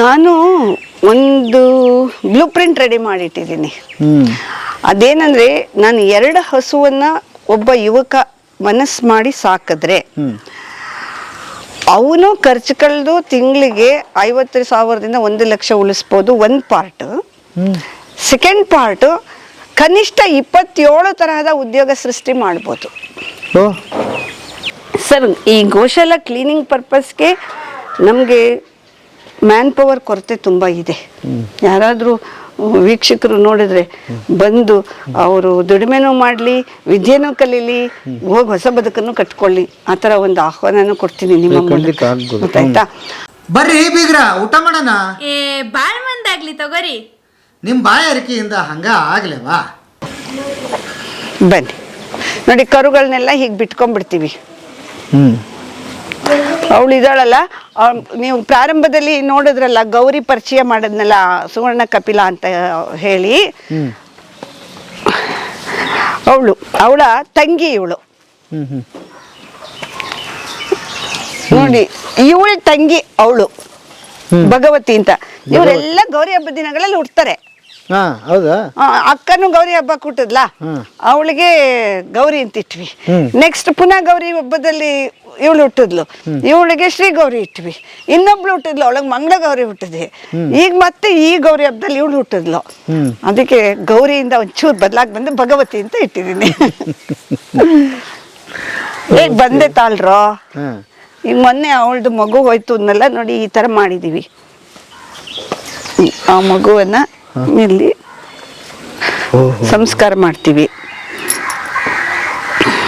ನಾನು ಒಂದು blue print ready ಮಾಡಿಟ್ಟಿದ್ದೀನಿ. ಅದೇನಂದ್ರೆ ನಾನು ಎರಡು ಹಸುವನ್ನ ಒಬ್ಬ ಯುವಕ ಮನಸ್ಸು ಮಾಡಿ ಸಾಕಿದ್ರೆ ಅವನು ಖರ್ಚು ಕಳೆದು ತಿಂಗಳಿಗೆ ಐವತ್ತು ಸಾವಿರದಿಂದ ಒಂದು ಲಕ್ಷ ಉಳಿಸ್ಬೋದು ಒಂದು ಪಾರ್ಟ್ ಸೆಕೆಂಡ್ ಪಾರ್ಟ್ ಕನಿಷ್ಠ ಇಪ್ಪತ್ತೇಳು ತರಹದ ಉದ್ಯೋಗ ಸೃಷ್ಟಿ ಮಾಡ್ಬೋದು. ಸರ್ ಈ ಗೋಶಾಲ ಕ್ಲೀನಿಂಗ್ ಪರ್ಪಸ್ಗೆ ನಮಗೆ ಮ್ಯಾನ್ ಪವರ್ ಕೊರತೆ ತುಂಬ ಇದೆ. ಯಾರಾದರೂ ವೀಕ್ಷಕರು ನೋಡಿದ್ರೆ ಬಂದು ಅವರು ದುಡಿಮೆನೂ ಮಾಡಲಿ ವಿದ್ಯೆನೂ ಕಲೀಲಿ ಹೋಗಿ ಹೊಸ ಬದುಕನ್ನು ಕಟ್ಕೊಳ್ಳಿ. ಆ ಥರ ಒಂದು ಆಹ್ವಾನನೂ ಕೊಡ್ತೀನಿ ನಿಮ್ಮ ಮೂಲಕ. ಗೊತ್ತಾಯ್ತಾ? ಬರ್ರಿ ಬೀಗ್ರ ಊಟ ಮಾಡೋಣ? ಏ ಬಾಳ್ ಮಂದಾಗ್ಲಿ ತಗೋರಿ. ನಿಮ್ಮ ಬಾಯಾರಿಕೆಯಿಂದ ಹಂಗ ಆಗ್ಲೇವಾ? ಬನ್ನಿ. ನೋಡಿ ಕರುಗಳನ್ನೆಲ್ಲ ಹೀಗೆ ಬಿಟ್ಕೊಂಡ್ಬಿಡ್ತೀವಿ. ಹ್ಮ್. ಅವಳು ಇದ್ದಾಳಲ್ಲ ನೀವು ಪ್ರಾರಂಭದಲ್ಲಿ ನೋಡಿದ್ರಲ್ಲ ಗೌರಿ ಪರಿಚಯ ಮಾಡಿದ್ನಲ್ಲ ಸುವರ್ಣ ಕಪಿಲ ಅಂತ ಹೇಳಿ. ಅವಳು ಅವಳ ತಂಗಿ ಇವಳು. ನೋಡಿ ಇವಳ ತಂಗಿ ಅವಳು ಭಗವತಿ ಅಂತ. ಇವರೆಲ್ಲ ಗೌರಿ ಹಬ್ಬದ ದಿನಗಳಲ್ಲಿ ಆ, ಅಕ್ಕನು ಗೌರಿ ಹಬ್ಬ ಕೊಟ್ಟದ್ಲಾ ಅವಳಿಗೆ ಗೌರಿ ಅಂತ ಇಟ್ವಿ ನೆಕ್ಸ್ಟ್ ಪುನಃ ಗೌರಿ ಹಬ್ಬದಲ್ಲಿ ಇವಳು ಹುಟ್ಟಿದ್ಲು. ಇವಳಿಗೆ ಶ್ರೀ ಗೌರಿ ಇಟ್ವಿ. ಇನ್ನೊಬ್ಳು ಹುಟ್ಟಿದ್ಲು ಅವಳಗ್ ಮಂಗಳ ಗೌರಿ ಹುಟ್ಟಿದ್ವಿ ಈಗ ಮತ್ತೆ ಈ ಗೌರಿ ಹಬ್ಬದಲ್ಲಿ ಇವಳು ಹುಟ್ಟಿದ್ಲು. ಅದಕ್ಕೆ ಗೌರಿಯಿಂದ ಒಂಚೂರು ಬದಲಾಗಿ ಬಂದು ಭಗವತಿ ಅಂತ ಇಟ್ಟಿದ್ದೀನಿ. ಏ ಬಂದೆ ತಾಳ್ರೋ? ಈಗ ಮೊನ್ನೆ ಅವಳದು ಮಗು ಹೋಯ್ತು ಅನ್ನೆಲ್ಲ ನೋಡಿ ಈ ತರ ಮಾಡಿದೀವಿ. ಆ ಮಗುವನ್ನ ಇಲ್ಲಿ ಸಂಸ್ಕಾರ ಮಾಡ್ತೀವಿ.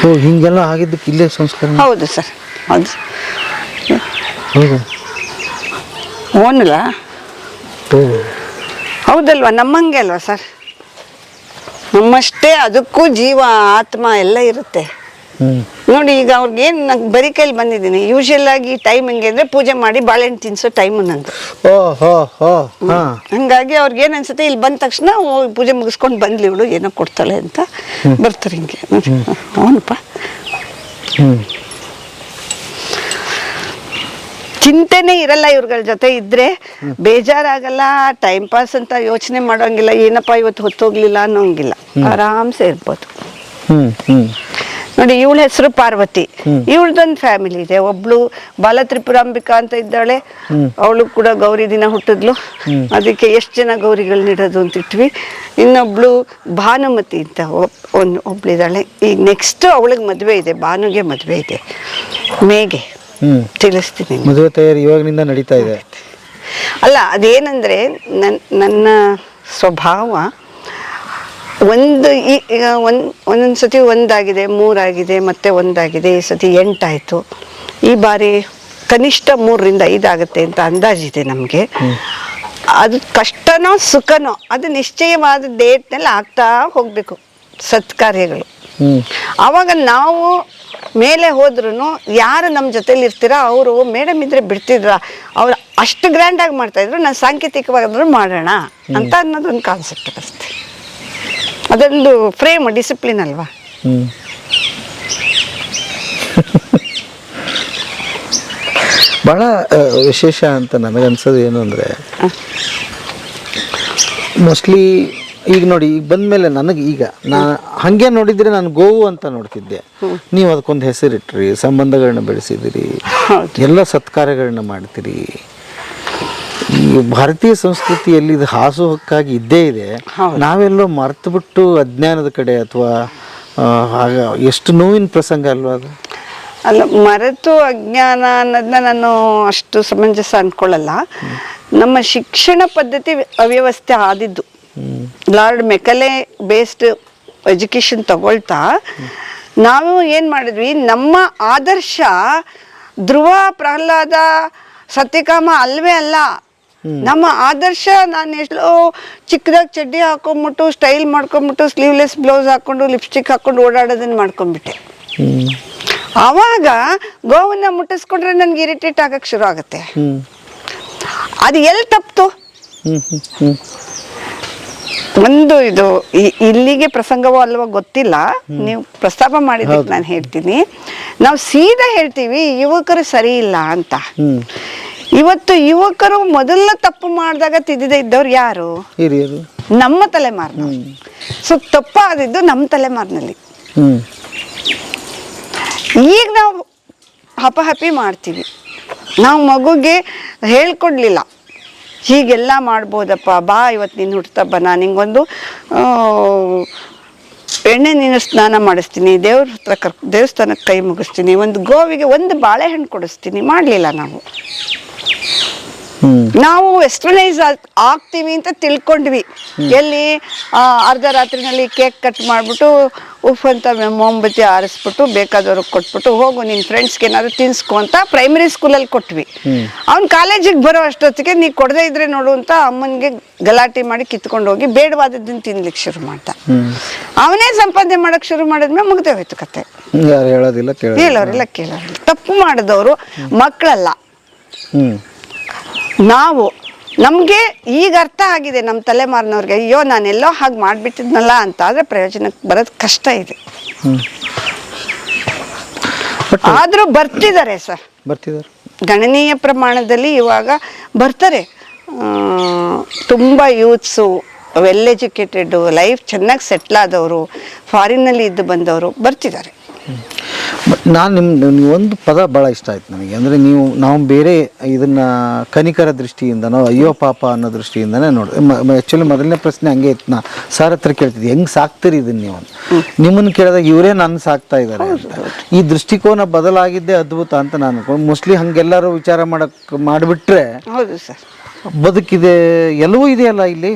ಓ ಹಿಂಗೆಲ್ಲ ಆಗಿದ್ದಕ್ಕೆ ಇಲ್ಲೇ ಸಂಸ್ಕಾರ ಹೌದು ಸರ್ ಹೌದು. ಹೌದಾ? ಓನಲ್ಲ ಓ. ಹೌದಲ್ವಾ ನಮ್ಮಂಗೆ ಅಲ್ವಾ ಸರ್? ನಮ್ಮಷ್ಟೇ ಅದಕ್ಕೂ ಜೀವ ಆತ್ಮ ಎಲ್ಲ ಇರುತ್ತೆ. ನೋಡಿ ಈಗ ಅವ್ರಿಗೇನು ನಂಗೆ ಬರೀ ಕೈಲಿ ಬಂದಿದ್ದೀನಿ. ಯೂಶಲ್ ಆಗಿ ಟೈಮ್ ಹೆಂಗೆ ಅಂದರೆ ಪೂಜೆ ಮಾಡಿ ಬಾಳೆಹಣ್ಣು ತಿನ್ಸೋ ಟೈಮು ನಂದು. ಹಂಗಾಗಿ ಅವ್ರಿಗೆ ಏನು ಅನ್ಸುತ್ತೆ ಇಲ್ಲಿ ಬಂದ ತಕ್ಷಣ ಪೂಜೆ ಮುಗಿಸ್ಕೊಂಡು ಬಂದ್ಲಿ ಇವಳು ಏನೋ ಕೊಡ್ತಾಳೆ ಅಂತ ಬರ್ತಾರೆ ಹಿಂಗೆ. ಅವನಪ್ಪ. ಚಿಂತೆನೇ ಇರಲ್ಲ ಇವ್ರಗಳ ಜೊತೆ ಇದ್ರೆ. ಬೇಜಾರಾಗಲ್ಲ ಟೈಮ್ ಪಾಸ್ ಅಂತ ಯೋಚನೆ ಮಾಡೋಂಗಿಲ್ಲ ಏನಪ್ಪ ಇವತ್ತು ಹೊತ್ತೋಗ್ಲಿಲ್ಲ ಅನ್ನೋಂಗಿಲ್ಲ. ಆರಾಮ್ಸೆ ಇರ್ಬೋದು. ಹ್ಮ್ ಹ್ಮ್. ನೋಡಿ ಇವಳ ಹೆಸರು ಪಾರ್ವತಿ. ಇವಳದೊಂದು ಫ್ಯಾಮಿಲಿ ಇದೆ. ಒಬ್ಳು ಬಾಲ ತ್ರಿಪುರಾಂಬಿಕಾ ಅಂತ ಇದ್ದಾಳೆ. ಅವಳು ಕೂಡ ಗೌರಿ ದಿನ ಹುಟ್ಟಿದ್ಲು. ಅದಕ್ಕೆ ಎಷ್ಟು ಜನ ಗೌರಿಗಳನ್ನಿಡೋದು ಅಂತ ಇಟ್ವಿ. ಇನ್ನೊಬ್ಳು ಭಾನುಮತಿ ಅಂತ ಒಂದು ಒಬ್ಳಿದ್ದಾಳೆ. ಈಗ ನೆಕ್ಸ್ಟ್ ಅವಳಿಗೆ ಮದುವೆ ಇದೆ. ಭಾನುಗೆ ಮದುವೆ ಇದೆ. ಮೇಗೆ. ತಿಳಿಸ್ತೀನಿ ಮದುವೆ ತಯಾರಿ ಇವಾಗಿನಿಂದ ನಡೀತಾ ಇದೆ. ಅಲ್ಲ ಅದೇನಂದ್ರೆ ನನ್ನ ನನ್ನ ಸ್ವಭಾವ ಒಂದು ಈ ಈಗ ಒಂದ್ ಒಂದೊಂದು ಸತಿ ಒಂದಾಗಿದೆ ಮೂರಾಗಿದೆ ಮತ್ತೆ ಒಂದಾಗಿದೆ ಈ ಸತಿ ಎಂಟಾಯ್ತು. ಈ ಬಾರಿ ಕನಿಷ್ಠ ಮೂರರಿಂದ ಐದಾಗುತ್ತೆ ಅಂತ ಅಂದಾಜಿದೆ ನಮಗೆ. ಅದು ಕಷ್ಟನೋ ಸುಖನೋ ಅದು ನಿಶ್ಚಯವಾದ ಡೇಟ್ನಲ್ಲಿ ಆಗ್ತಾ ಹೋಗಬೇಕು ಸತ್ಕಾರ್ಯಗಳು. ಆವಾಗ ನಾವು ಮೇಲೆ ಹೋದ್ರೂ ಯಾರು ನಮ್ಮ ಜೊತೆಲಿ ಇರ್ತೀರಾ ಅವರು ಮೇಡಮ್ ಇದ್ರೆ ಬಿಡ್ತಿದ್ರ ಅವ್ರು ಅಷ್ಟು ಗ್ರ್ಯಾಂಡಾಗಿ ಮಾಡ್ತಾ ಇದ್ರು ನಾನು ಸಾಂಕೇತಿಕವಾಗಾದ್ರೂ ಮಾಡೋಣ ಅಂತ ಅನ್ನೋದೊಂದು ಕಾನ್ಸೆಪ್ಟ್ ಅಷ್ಟೇ. ಅದೊಂದು ಫ್ರೇಮ್ ಡಿಸಿಪ್ಲಿನ್ ಅಲ್ವಾ? ಬಹಳ ವಿಶೇಷ ಅಂತ ನನಗನ್ಸೋದು ಏನು ಅಂದರೆ ಮೋಸ್ಟ್ಲಿ ಈಗ ನೋಡಿ ಈಗ ಬಂದಮೇಲೆ ನನಗೆ ಈಗ ನಾ ಹಾಗೆ ನೋಡಿದರೆ ನಾನು ಗೋವು ಅಂತ ನೋಡ್ತಿದ್ದೆ. ನೀವು ಅದಕ್ಕೊಂದು ಹೆಸರಿಟ್ರಿ ಸಂಬಂಧಗಳನ್ನ ಬೆಳೆಸಿದಿರಿ ಎಲ್ಲ ಸತ್ಕಾರಗಳನ್ನ ಮಾಡ್ತೀರಿ. ಈ ಭಾರತೀಯ ಸಂಸ್ಕೃತಿಯಲ್ಲಿ ಇದು ಹಾಸುಹೊಕ್ಕಾಗಿ ಇದ್ದೇ ಇದೆ. ನಾವೆಲ್ಲೋ ಮರ್ತು ಬಿಟ್ಟು ಅಜ್ಞಾನದ ಕಡೆ ಅಥವಾ ಆಗ ಎಷ್ಟು ನೋವಿನ ಪ್ರಸಂಗ ಅಲ್ವಾ ಅದು? ಅಲ್ಲ ಮರೆತು ಅಜ್ಞಾನ ಅನ್ನೋದನ್ನ ನಾನು ಅಷ್ಟು ಸಮಂಜಸ ಅನ್ಕೊಳ್ಳಲ್ಲ. ನಮ್ಮ ಶಿಕ್ಷಣ ಪದ್ಧತಿ ಅವ್ಯವಸ್ಥೆ ಆದಿದ್ದು. ಲಾರ್ಡ್ ಮೆಕಲೆ ಬೇಸ್ಡ್ ಎಜುಕೇಶನ್ ತಗೊಳ್ತಾ ನಾವು ಏನು ಮಾಡಿದ್ವಿ ನಮ್ಮ ಆದರ್ಶ ಧ್ರುವ ಪ್ರಹ್ಲಾದ ಸತ್ಯಕಾಮ ಅಲ್ವೇ ಅಲ್ಲ ನಮ್ಮ ಆದರ್ಶ ನಾನು ಎಷ್ಟೋ ಚಿಕ್ಕದಾಗಿ ಚಡ್ಡಿ ಹಾಕೊಂಬಿಟ್ಟು ಸ್ಟೈಲ್ ಮಾಡ್ಕೊಂಬಿಟ್ಟು ಸ್ಲೀವ್ಲೆಸ್ ಬ್ಲೌಸ್ ಹಾಕೊಂಡು ಲಿಪ್ಸ್ಟಿಕ್ ಹಾಕೊಂಡು ಓಡಾಡೋದನ್ನ ಮಾಡ್ಕೊಂಡ್ಬಿಟ್ಟೆ ಅವಾಗ ಆವಾಗ ಗೋವನ್ನ ಮುಟ್ಟಿಸ್ಕೊಂಡ್ರೆ ನನ್ಗೆ ಇರಿಟೇಟ್ ಆಗಕ್ಕೆ ಶುರು ಆಗುತ್ತೆ. ಅದು ಎಲ್ಲಿ ಹ್ಮ್ ಒಂದು ಇದು ಇಲ್ಲಿಗೆ ಪ್ರಸಂಗವೋ ಅಲ್ವೋ ಗೊತ್ತಿಲ್ಲ. ನೀವು ಪ್ರಸ್ತಾಪ ಮಾಡಿದ್ದಕ್ಕೆ ನಾನು ಹೇಳ್ತೀನಿ. ನಾವು ಸೀದಾ ಹೇಳ್ತೀವಿ ಯುವಕರು ಸರಿ ಇಲ್ಲ ಅಂತ. ಇವತ್ತು ಯುವಕರು ಮೊದಲ ತಪ್ಪು ಮಾಡಿದಾಗ ತಿದ್ದಿದೆ ಇದ್ದವ್ರು ಯಾರು? ಹಿರಿಯರು. ನಮ್ಮ ತಲೆಮಾರಿನ. ಸೊ ತಪ್ಪಾದಿದ್ದು ನಮ್ಮ ತಲೆಮಾರಿನಲ್ಲಿ. ಈಗ ನಾವು ಹಪಹಪಿ ಮಾಡ್ತೀವಿ. ನಾವು ಮಗುಗೆ ಹೇಳ್ಕೊಡ್ಲಿಲ್ಲ. ಹೀಗೆಲ್ಲ ಮಾಡ್ಬೋದಪ್ಪ ಬಾ ಇವತ್ತು ನೀನು ಹುಟ್ಟುತ್ತಪ್ಪ ನಾನು ನಿಂಗೊಂದು ಎಣ್ಣೆ ನೀನು ಸ್ನಾನ ಮಾಡಿಸ್ತೀನಿ ದೇವ್ರ ಹತ್ರ ಕರ್ ದೇವಸ್ಥಾನಕ್ಕೆ ಕೈ ಮುಗಿಸ್ತೀನಿ ಒಂದು ಗೋವಿಗೆ ಒಂದು ಬಾಳೆಹಣ್ಣು ಕೊಡಿಸ್ತೀನಿ ಮಾಡಲಿಲ್ಲ ನಾವು. ನಾವು ವೆಸ್ಟರ್ನೈಸ್ ಆಗ್ತೀವಿ ಅಂತ ತಿಳ್ಕೊಂಡ್ವಿ. ಎಲ್ಲಿ ಅರ್ಧ ರಾತ್ರಿನಲ್ಲಿ ಕೇಕ್ ಕಟ್ ಮಾಡಿಬಿಟ್ಟು ಉಫ್ ಅಂತ ಮೊಂಬತ್ತಿ ಆರಿಸ್ಬಿಟ್ಟು ಬೇಕಾದವ್ರಿಗೆ ಕೊಟ್ಬಿಟ್ಟು ಹೋಗು ನಿನ್ನ ಫ್ರೆಂಡ್ಸ್ಗೆ ಏನಾದ್ರು ತಿನ್ಸ್ಕೊ ಅಂತ ಪ್ರೈಮರಿ ಸ್ಕೂಲಲ್ಲಿ ಕೊಟ್ವಿ. ಅವ್ನು ಕಾಲೇಜಿಗೆ ಬರೋ ಅಷ್ಟೊತ್ತಿಗೆ ನೀ ಕೊಡದೇ ಇದ್ರೆ ನೋಡು ಅಂತ ಅಮ್ಮನಿಗೆ ಗಲಾಟೆ ಮಾಡಿ ಕಿತ್ಕೊಂಡು ಹೋಗಿ ಬೇಡವಾದದ್ದನ್ನು ತಿನ್ಲಿಕ್ಕೆ ಶುರು ಮಾಡ್ದ. ಅವನೇ ಸಂಪಾದನೆ ಮಾಡಕ್ ಶುರು ಮಾಡಿದ್ಮೇಲೆ ಮುಗ್ದೇ ಹೋಯ್ತು ಕತೆ. ಕೇಳೋದಿಲ್ಲ. ಕೇಳೋರಿಲ್ಲ ತಪ್ಪು ಮಾಡಿದವರು ಮಕ್ಕಳಲ್ಲ. ನಾವು ನಮಗೆ ಈಗ ಅರ್ಥ ಆಗಿದೆ ನಮ್ಮ ತಲೆಮಾರಿನವ್ರಿಗೆ ಅಯ್ಯೋ ನಾನೆಲ್ಲೋ ಹಾಗೆ ಮಾಡಿಬಿಟ್ಟಿದ್ನಲ್ಲ ಅಂತ ಆದರೆ ಪ್ರಯೋಜನಕ್ಕೆ ಬರೋದು ಕಷ್ಟ ಇದೆ. ಆದರೂ ಬರ್ತಿದ್ದಾರೆ ಸರ್. ಬರ್ತಿದ್ದಾರೆ. ಗಣನೀಯ ಪ್ರಮಾಣದಲ್ಲಿ ಇವಾಗ ಬರ್ತಾರೆ. ತುಂಬ ಯೂತ್ಸು ವೆಲ್ ಎಜುಕೇಟೆಡು ಲೈಫ್ ಚೆನ್ನಾಗಿ ಸೆಟ್ಲ್ ಆದವರು ಫಾರಿನ್ನಲ್ಲಿ ಇದ್ದು ಬಂದವರು ಬರ್ತಿದ್ದಾರೆ. ನಾನು ನಿಮ್ಮ ನೀವು ಒಂದು ಪದ ಭಾಳ ಇಷ್ಟ ಆಯ್ತು ನನಗೆ. ಅಂದರೆ ನೀವು ನಾವು ಬೇರೆ ಇದನ್ನು ಕನಿಕರ ದೃಷ್ಟಿಯಿಂದನೋ ಅಯ್ಯೋ ಪಾಪ ಅನ್ನೋ ದೃಷ್ಟಿಯಿಂದನೇ ನೋಡಿ ಆ್ಯಕ್ಚುಲಿ ಮೊದಲನೇ ಪ್ರಶ್ನೆ ಹಂಗೆ ಇತ್ತು. ನಾ ಸಾರ್ ಹತ್ರ ಕೇಳ್ತಿದ್ದೆ ಹೆಂಗೆ ಸಾಕ್ತೀರಿ ಇದನ್ನ ನೀವು? ನಿಮ್ಮನ್ನು ಕೇಳಿದಾಗ ಇವರೇ ನನ್ನ ಸಾಕ್ತಾ ಇದ್ದಾರೆ ಅಂತ. ಈ ದೃಷ್ಟಿಕೋನ ಬದಲಾಗಿದ್ದೇ ಅದ್ಭುತ ಅಂತ ನಾನು ಮೋಸ್ಟ್ಲಿ ಹಂಗೆಲ್ಲರೂ ವಿಚಾರ ಮಾಡೋಕ್ಕೆ ಮಾಡಿಬಿಟ್ರೆ ಹೌದು ಸರ್ ಬದುಕಿದೆ ಎಲ್ಲವೂ ಇದೆಯಲ್ಲ ಇಲ್ಲಿ?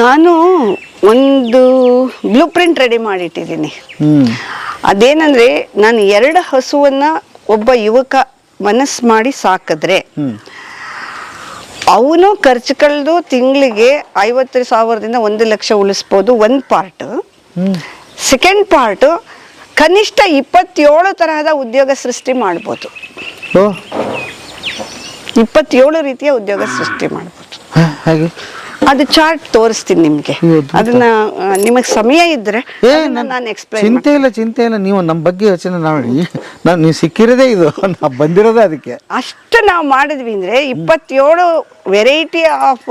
ನಾನು ಒಂದು ಬ್ಲೂ ಪ್ರಿಂಟ್ ರೆಡಿ ಮಾಡಿಟ್ಟಿದ್ದೀನಿ. ಅದೇನಂದ್ರೆ ನಾನು ಎರಡು ಹಸುವನ್ನ ಒಬ್ಬ ಯುವಕ ಮನಸ್ಸು ಮಾಡಿ ಸಾಕಿದ್ರೆ ಅವನು ಖರ್ಚು ಕಳೆದು ತಿಂಗಳಿಗೆ ಐವತ್ತು ಸಾವಿರದಿಂದ ಒಂದು ಲಕ್ಷ ಉಳಿಸ್ಬೋದು ಒಂದು ಪಾರ್ಟ್ ಸೆಕೆಂಡ್ ಪಾರ್ಟ್ ಕನಿಷ್ಠ ಇಪ್ಪತ್ತೇಳು ತರಹದ ಉದ್ಯೋಗ ಸೃಷ್ಟಿ ಮಾಡ್ಬೋದು. ಇಪ್ಪತ್ತೇಳು ರೀತಿಯ ಉದ್ಯೋಗ ಸೃಷ್ಟಿ ಮಾಡ್ಬೋದು. ಹಾಗೆ. ಅದು ಚಾರ್ಟ್ ತೋರಿಸ್ತೀನಿ ನಿಮಗೆ. ಅದನ್ನ ನಿಮಗೆ ಸಮಯ ಇದ್ರೆ ನಾನು ಎಕ್ಸ್ಪ್ಲೈನ್ ಚಿಂತೆ ಇಲ್ಲ ಚಿಂತೆ ಇಲ್ಲ. ನೀವು ನಮ್ಮ ಬಗ್ಗೆ ಯೋಚನೆ ಮಾಡಿ ನಾನು ನೀವು ಸಿಕ್ಕಿರೋದೇ ಇದು. ನಾವು ಬಂದಿರೋದೇ ಅದಕ್ಕೆ. ಅಷ್ಟು ನಾವು ಮಾಡಿದ್ವಿ ಅಂದ್ರೆ ಇಪ್ಪತ್ತೇಳು ವೆರೈಟಿ ಆಫ್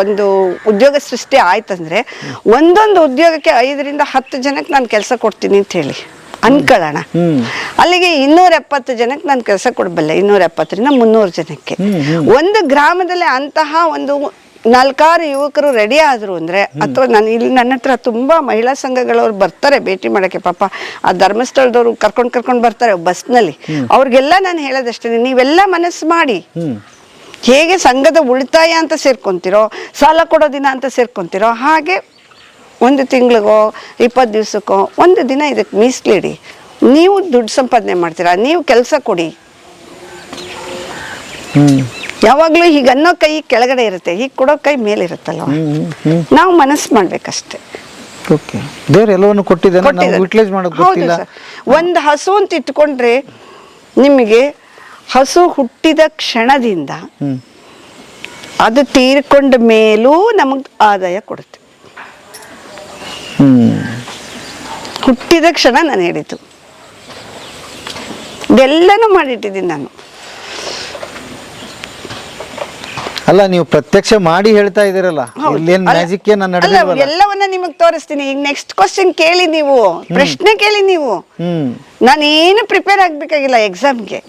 ಒಂದು ಉದ್ಯೋಗ ಸೃಷ್ಟಿ ಆಯ್ತಂದ್ರೆ ಒಂದೊಂದು ಉದ್ಯೋಗಕ್ಕೆ ಐದರಿಂದ ಹತ್ತು ಜನಕ್ಕೆ ನಾನು ಕೆಲಸ ಕೊಡ್ತೀನಿ ಅಂತ ಹೇಳಿ. ಅನ್ಕೊಳ್ಳೋಣ. ಅಲ್ಲಿಗೆ ಇನ್ನೂರ ಎಪ್ಪತ್ತು ಜನಕ್ಕೆ ನಾನು ಕೆಲಸ ಕೊಡಬಲ್ಲೆ. ಇನ್ನೂರ ಎಪ್ಪತ್ತರಿಂದ ಮುನ್ನೂರು ಜನಕ್ಕೆ. ಒಂದು ಗ್ರಾಮದಲ್ಲಿ ಅಂತಹ ಒಂದು ನಾಲ್ಕಾರು ಯುವಕರು ರೆಡಿ ಆದ್ರು ಅಂದ್ರೆ ಅಥವಾ ನಾನು ಇಲ್ಲಿ ನನ್ನ ಹತ್ರ ತುಂಬಾ ಮಹಿಳಾ ಸಂಘಗಳವ್ರು ಬರ್ತಾರೆ ಭೇಟಿ ಮಾಡಕ್ಕೆ ಪಾಪ. ಆ ಧರ್ಮಸ್ಥಳದವ್ರು ಕರ್ಕೊಂಡು ಕರ್ಕೊಂಡು ಬರ್ತಾರೆ ಬಸ್ನಲ್ಲಿ ಅವ್ರಿಗೆಲ್ಲ ನಾನು ಹೇಳೋದಷ್ಟೇ ನೀವೆಲ್ಲ ಮನಸ್ಸು ಮಾಡಿ. ಹೇಗೆ ಸಂಘದ ಉಳಿತಾಯ ಅಂತ ಸೇರ್ಕೊಂತಿರೋ ಸಾಲ ಕೊಡೋ ದಿನ ಅಂತ ಸೇರ್ಕೊಂತಿರೋ ಹಾಗೆ ಒಂದು ತಿಂಗಳಿಗೋ ಇಪ್ಪತ್ತು ದಿವಸಕ್ಕೋ ಒಂದು ದಿನ ಇದಕ್ಕೆ ಮೀಸಲಿಡಿ. ನೀವು ದುಡ್ಡು ಸಂಪಾದನೆ ಮಾಡ್ತೀರಾ ನೀವು ಕೆಲಸ ಕೊಡಿ. ಯಾವಾಗಲೂ ಹೀಗೆ ಅನ್ನೋ ಕೈ ಕೆಳಗಡೆ ಇರುತ್ತೆ ಹೀಗೆ ಕೊಡೋ ಕೈ ಮೇಲಿರುತ್ತಲ್ವ? ಹ್ಮ್ ನಾವು ಮನಸ್ಸು ಮಾಡ್ಬೇಕಷ್ಟೇ. ಓಕೆ. ದೇವ್ರು ಎಲ್ಲವನ್ನು ಕೊಟ್ಟಿದ್ದಾನೆ ನಾವು ಕೊಟ್ಟಿದ್ದಾರೆ. ಯುಟಿಲೈಸ್ ಮಾಡೋಕೆ ಗೊತ್ತಿಲ್ಲ. ಒಂದು ಹಸು ಅಂತ ಇಟ್ಕೊಂಡ್ರೆ ನಿಮಗೆ ಹಸು ಹುಟ್ಟಿದ ಕ್ಷಣದಿಂದ ಅದು ತೀರ್ಕೊಂಡ ಮೇಲೂ ನಮಗೆ ಆದಾಯ ಕೊಡುತ್ತೆ. ಹುಟ್ಟಿದ ಕ್ಷಣ ನಾನು ಹೇಳಿದ್ದು. ಇದೆಲ್ಲನೂ ಮಾಡಿಟ್ಟಿದ್ದೀನಿ ನಾನು. ಅಲ್ಲ ನೀವು ಪ್ರತ್ಯಕ್ಷ ಮಾಡಿ ಹೇಳ್ತಾ ಇದೀರಲ್ಲ. ಇಲ್ಲೇನ್ ಮ್ಯಾಜಿಕ್ ಎಲ್ಲವನ್ನ ನಿಮಗ್ ತೋರಿಸ್ತೀನಿ. ಈಗ ನೆಕ್ಸ್ಟ್ ಕ್ವಶನ್ ಕೇಳಿ ನೀವು. ಪ್ರಶ್ನೆ ಕೇಳಿ ನೀವು. ನಾನು ಏನು ಪ್ರಿಪೇರ್ ಆಗ್ಬೇಕಾಗಿಲ್ಲ ಎಕ್ಸಾಮ್ಗೆ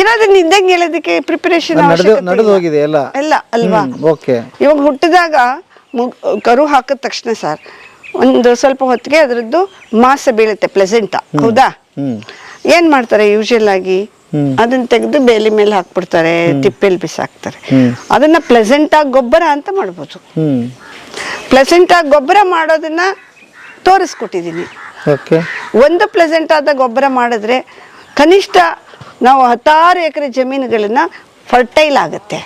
ಇರೋದನ್ನ ಇದ್ದಂಗೆ ಹೇಳೋದಕ್ಕೆ ಪ್ರಿಪರೇಷನ್ ನಡೆದು ಹೋಗಿದೆ ಎಲ್ಲ. ಎಲ್ಲ ಅಲ್ವಾ? ಓಕೆ. ಇವಾಗ ಹುಟ್ಟಿದಾಗ ಕರು ಹಾಕಿದ ತಕ್ಷಣ ಸರ್ ಒಂದು ಸ್ವಲ್ಪ ಹೊತ್ತಿಗೆ ಅದರದ್ದು ಮಾಸ ಬೀಳುತ್ತೆ ಪ್ಲೆಸೆಂಟ. ಹೌದಾ? ಏನ್ ಮಾಡ್ತಾರೆ ಯೂಶಲ್ ಆಗಿ. ಅದನ್ನ ತೆಗೆದು ಬೇಲಿ ಮೇಲೆ ಹಾಕ್ಬಿಡ್ತಾರೆ ತಿಪ್ಪೆಲ್ ಬಿಸಾಕ್ತಾರೆ. ಅದನ್ನ ಪ್ಲೆಸೆಂಟ್ ಆಗಿ ಗೊಬ್ಬರ ಅಂತ ಮಾಡ್ಬೋದು. ಪ್ಲೆಸೆಂಟ್ ಆಗಿ ಗೊಬ್ಬರ ಮಾಡೋದನ್ನ ತೋರಿಸ್ಕೊಟ್ಟಿದೀನಿ. ಒಂದು ಪ್ಲೆಸೆಂಟ್ ಆದ ಗೊಬ್ಬರ ಮಾಡಿದ್ರೆ ಕನಿಷ್ಠ ನಾವು ಹತ್ತಾರು ಎಕರೆ ಜಮೀನುಗಳನ್ನ ಫರ್ಟೈಲ್ ಆಗುತ್ತೆ.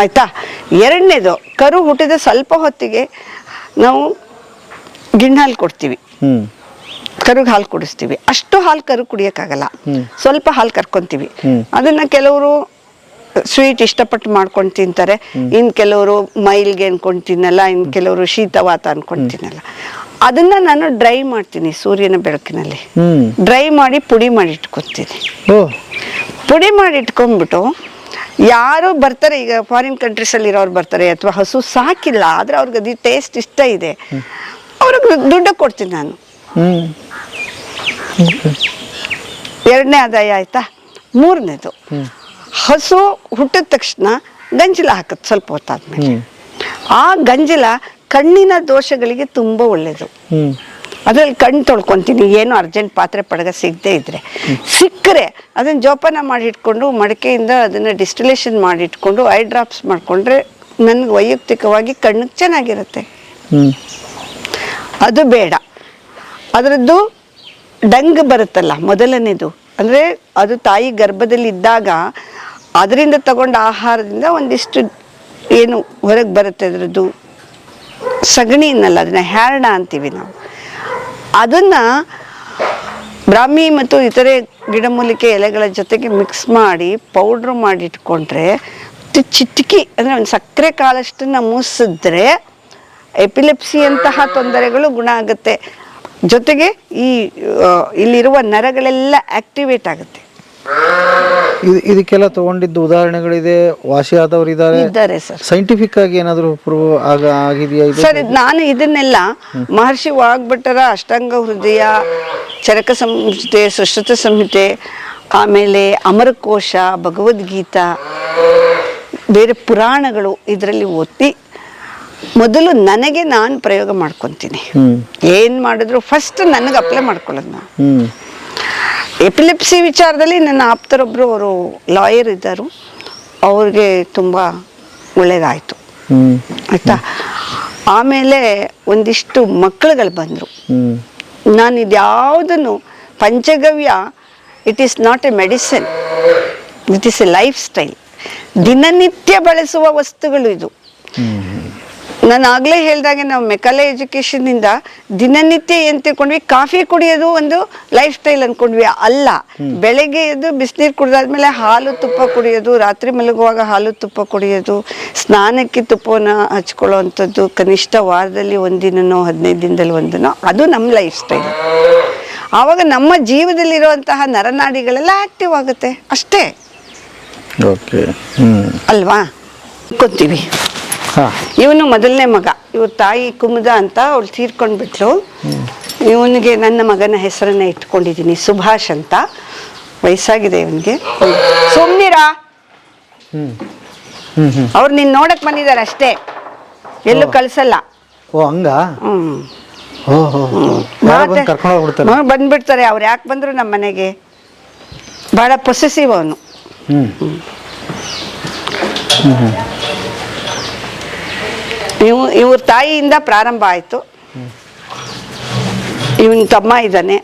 ಆಯ್ತಾ? ಎರಡನೇದು ಕರು ಹುಟ್ಟಿದ ಸ್ವಲ್ಪ ಹೊತ್ತಿಗೆ ನಾವು ಗಿಣ್ಣಾಲ್ ಕೊಡ್ತೀವಿ. ಕರುಗೆ ಹಾಲು ಕುಡಿಸ್ತೀವಿ. ಅಷ್ಟು ಹಾಲು ಕರು ಕುಡಿಯೋಕ್ಕಾಗಲ್ಲ. ಸ್ವಲ್ಪ ಹಾಲು ಕರ್ಕೊಂತೀವಿ. ಅದನ್ನ ಕೆಲವರು ಸ್ವೀಟ್ ಇಷ್ಟಪಟ್ಟು ಮಾಡ್ಕೊಂಡು ತಿಂತಾರೆ. ಇನ್ ಕೆಲವರು ಮೈಲ್ಗೆ ಅನ್ಕೊಂಡು ತಿನ್ನಲ್ಲ ಇನ್ ಕೆಲವರು ಶೀತವಾತ ಅನ್ಕೊಂಡು ತಿನ್ನಲ್ಲ. ಅದನ್ನ ನಾನು ಡ್ರೈ ಮಾಡ್ತೀನಿ ಸೂರ್ಯನ ಬೆಳಕಿನಲ್ಲಿ. ಡ್ರೈ ಮಾಡಿ ಪುಡಿ ಮಾಡಿ ಇಟ್ಕೊತೀನಿ. ಪುಡಿ ಮಾಡಿ ಇಟ್ಕೊಂಡ್ಬಿಟ್ಟು ಯಾರು ಬರ್ತಾರೆ ಈಗ ಫಾರಿನ್ ಕಂಟ್ರೀಸಲ್ಲಿ ಇರೋರು ಬರ್ತಾರೆ ಅಥವಾ ಹಸು ಸಾಕಿಲ್ಲ ಆದ್ರೆ ಅವ್ರಿಗೆ ಅದು ಟೇಸ್ಟ್ ಇಷ್ಟ ಇದೆ. ಅವ್ರಿಗೆ ದುಡ್ಡು ಕೊಡ್ತೀನಿ ನಾನು. ಹ್ಮ್. ಎರಡನೇ ಆದಾಯ ಆಯ್ತಾ? ಮೂರನೇದು. ಹಸು ಹುಟ್ಟಿದ ತಕ್ಷಣ ಗಂಜಲ ಹಾಕುತ್ತೆ ಸ್ವಲ್ಪ ಹೊತ್ತಾದ್ಮೇಲೆ. ಆ ಗಂಜಲ ಕಣ್ಣಿನ ದೋಷಗಳಿಗೆ ತುಂಬ ಒಳ್ಳೇದು. ಅದ್ರಲ್ಲಿ ಕಣ್ಣು ತೊಳ್ಕೊತೀನಿ ಏನು ಅರ್ಜೆಂಟ್ ಪಾತ್ರೆ ಪಡಗ ಸಿಗದೆ ಇದ್ರೆ. ಸಿಕ್ಕರೆ ಅದನ್ನ ಜೋಪಾನ ಮಾಡಿ ಇಟ್ಕೊಂಡು ಮಡಕೆಯಿಂದ ಅದನ್ನ ಡಿಸ್ಟಿಲೇಷನ್ ಮಾಡಿ ಇಟ್ಕೊಂಡು ಐ ಡ್ರಾಪ್ಸ್ ಮಾಡಿಕೊಂಡ್ರೆ ನನ್ಗೆ ವೈಯಕ್ತಿಕವಾಗಿ ಕಣ್ಣು ಚೆನ್ನಾಗಿರುತ್ತೆ. ಅದು ಬೇಡ. ಅದರದ್ದು ಡಂಗ್ ಬರುತ್ತಲ್ಲ, ಮೊದಲನೇದು. ಅಂದರೆ ಅದು ತಾಯಿ ಗರ್ಭದಲ್ಲಿ ಇದ್ದಾಗ ಅದರಿಂದ ತಗೊಂಡ ಆಹಾರದಿಂದ ಒಂದಿಷ್ಟು ಏನು ಹೊರಗೆ ಬರುತ್ತೆ ಅದರದ್ದು. ಸಗಣಿ ಅನ್ನಲ್ಲ, ಅದನ್ನ ಹ್ಯಾರಣ ಅಂತೀವಿ ನಾವು. ಅದನ್ನ ಬ್ರಾಹ್ಮಿ ಮತ್ತು ಇತರೆ ಗಿಡಮೂಲಿಕೆ ಎಲೆಗಳ ಜೊತೆಗೆ ಮಿಕ್ಸ್ ಮಾಡಿ ಪೌಡ್ರ್ ಮಾಡಿ ಇಟ್ಕೊಂಡ್ರೆ ಚಿಟಿಕಿ, ಅಂದರೆ ಒಂದು ಸಕ್ಕರೆ ಕಾಳಷ್ಟನ್ನು ಮೂಸಿದ್ರೆ ಎಪಿಲೆಪ್ಸಿಯಂತಹ ತೊಂದರೆಗಳು ಗುಣ ಆಗುತ್ತೆ. ಜೊತೆಗೆ ಈ ಇಲ್ಲಿರುವ ನರಗಳೆಲ್ಲ ಆಕ್ಟಿವೇಟ್ ಆಗುತ್ತೆ. ಇದು ಇದಕ್ಕೆಲ್ಲ ತಗೊಂಡಿದ್ದು ಉದಾಹರಣೆಗಳಿದೆ ವಾಸಿ ಆದವರು ಇದ್ದಾರೆ. ಇದ್ದಾರೆ ಸರ್ ಸೈಂಟಿಫಿಕ್ ಆಗಿ ಏನಾದರೂ ಪ್ರೂವ್ ಆಗ ಆಗಿದೆಯಾ ಇದು? ಸರ್ ಇದ್ ನಾನು ಇದನ್ನೆಲ್ಲ ಮಹರ್ಷಿ ವಾಗ್ಭಟ್ಟರ ಅಷ್ಟಾಂಗ ಹೃದಯ ಚರಕ ಸಂಹಿತೆ ಸುಶ್ರುತ ಸಂಹಿತೆ ಆಮೇಲೆ ಅಮರಕೋಶ ಭಗವದ್ಗೀತಾ ಬೇರೆ ಪುರಾಣಗಳು ಇದರಲ್ಲಿ ಒತ್ತಿ ಮೊದಲು ನನಗೆ ನಾನು ಪ್ರಯೋಗ ಮಾಡ್ಕೊತೀನಿ. ಏನು ಮಾಡಿದ್ರು ಫಸ್ಟ್ ನನಗೆ ಅಪ್ಲೈ ಮಾಡ್ಕೊಳ್ಳೋದು ನಾನು ಎಪಿಲಿಪ್ಸಿ ವಿಚಾರದಲ್ಲಿ ನನ್ನ ಆಪ್ತರೊಬ್ಬರು ಅವರು ಲಾಯರ್ ಇದ್ದರು. ಅವ್ರಿಗೆ ತುಂಬ ಒಳ್ಳೇದಾಯ್ತು. ಆಯ್ತಾ? ಆಮೇಲೆ ಒಂದಿಷ್ಟು ಮಕ್ಕಳುಗಳು ಬಂದರು. ನಾನು ಇದ್ಯಾವುದನ್ನು ಪಂಚಗವ್ಯ it is not a medicine it is a lifestyle ದಿನನಿತ್ಯ ಬಳಸುವ ವಸ್ತುಗಳು ಇದು. ನಾನು ಆಗಲೇ ಹೇಳಿದಾಗೆ ನಾವು ಮೆಕಲೆ ಎಜುಕೇಶನ್ನಿಂದ ದಿನನಿತ್ಯ ಏನು ತಿಳ್ಕೊಂಡ್ವಿ? ಕಾಫಿ ಕುಡಿಯೋದು ಒಂದು ಲೈಫ್ ಸ್ಟೈಲ್ ಅಂದ್ಕೊಂಡ್ವಿ ಅಲ್ಲ ಬೆಳಗ್ಗೆ ಎದ್ದು ಬಿಸಿನೀರು ಕುಡಿದಾದ್ಮೇಲೆ ಹಾಲು ತುಪ್ಪ ಕುಡಿಯೋದು ರಾತ್ರಿ ಮಲಗುವಾಗ ಹಾಲು ತುಪ್ಪ ಕುಡಿಯೋದು ಸ್ನಾನಕ್ಕೆ ತುಪ್ಪವನ್ನು ಹಚ್ಕೊಳ್ಳೋ ಅಂಥದ್ದು ಕನಿಷ್ಠ ವಾರದಲ್ಲಿ ಒಂದಿನನೋ ಹದಿನೈದು ದಿನದಲ್ಲಿ ಒಂದಿನೋ ಅದು ನಮ್ಮ ಲೈಫ್ ಸ್ಟೈಲ್ ಆವಾಗ ನಮ್ಮ ಜೀವದಲ್ಲಿರುವಂತಹ ನರನಾಡಿಗಳೆಲ್ಲ ಆಕ್ಟಿವ್ ಆಗುತ್ತೆ. ಅಷ್ಟೇ. ಅಲ್ವಾ? ಕೊತ್ತೀವಿ ಹಾ ಇವನು ಮೊದಲನೇ ಮಗ. ಇವ್ರ ತಾಯಿ ಕುಮುದ ಅಂತ ಅವಳು ತೀರ್ಕೊಂಡ್ಬಿಟ್ಲು. ಇವನಿಗೆ ನನ್ನ ಮಗನ ಹೆಸರನ್ನ ಇಟ್ಕೊಂಡಿದ್ದೀನಿ ಸುಭಾಷ್ ಅಂತ. ವಯಸ್ಸಾಗಿದೆ ಇವನಿಗೆ. ಸುಮ್ನಿರಾ? ಅವ್ರು ನಿನ್ ನೋಡಕ್ ಬಂದಿದ್ದಾರೆ ಅಷ್ಟೇ. ಎಲ್ಲೂ ಕಳ್ಸಲ್ಲ. ಓ ಹಂಗ? ಬಂದ್ಬಿಡ್ತಾರೆ. ಅವ್ರು ಯಾಕೆ ಬಂದ್ರು ನಮ್ಮ ಮನೆಗೆ? ಬಹಳ ಪೊಸೆಸಿವ್ ಅವನು. ಇವ್ ಇವ್ರ ತಾಯಿಯಿಂದ ಪ್ರಾರಂಭ ಆಯಿತು. ಇವನ್ ತಮ್ಮ ಇದ್ದಾನೆ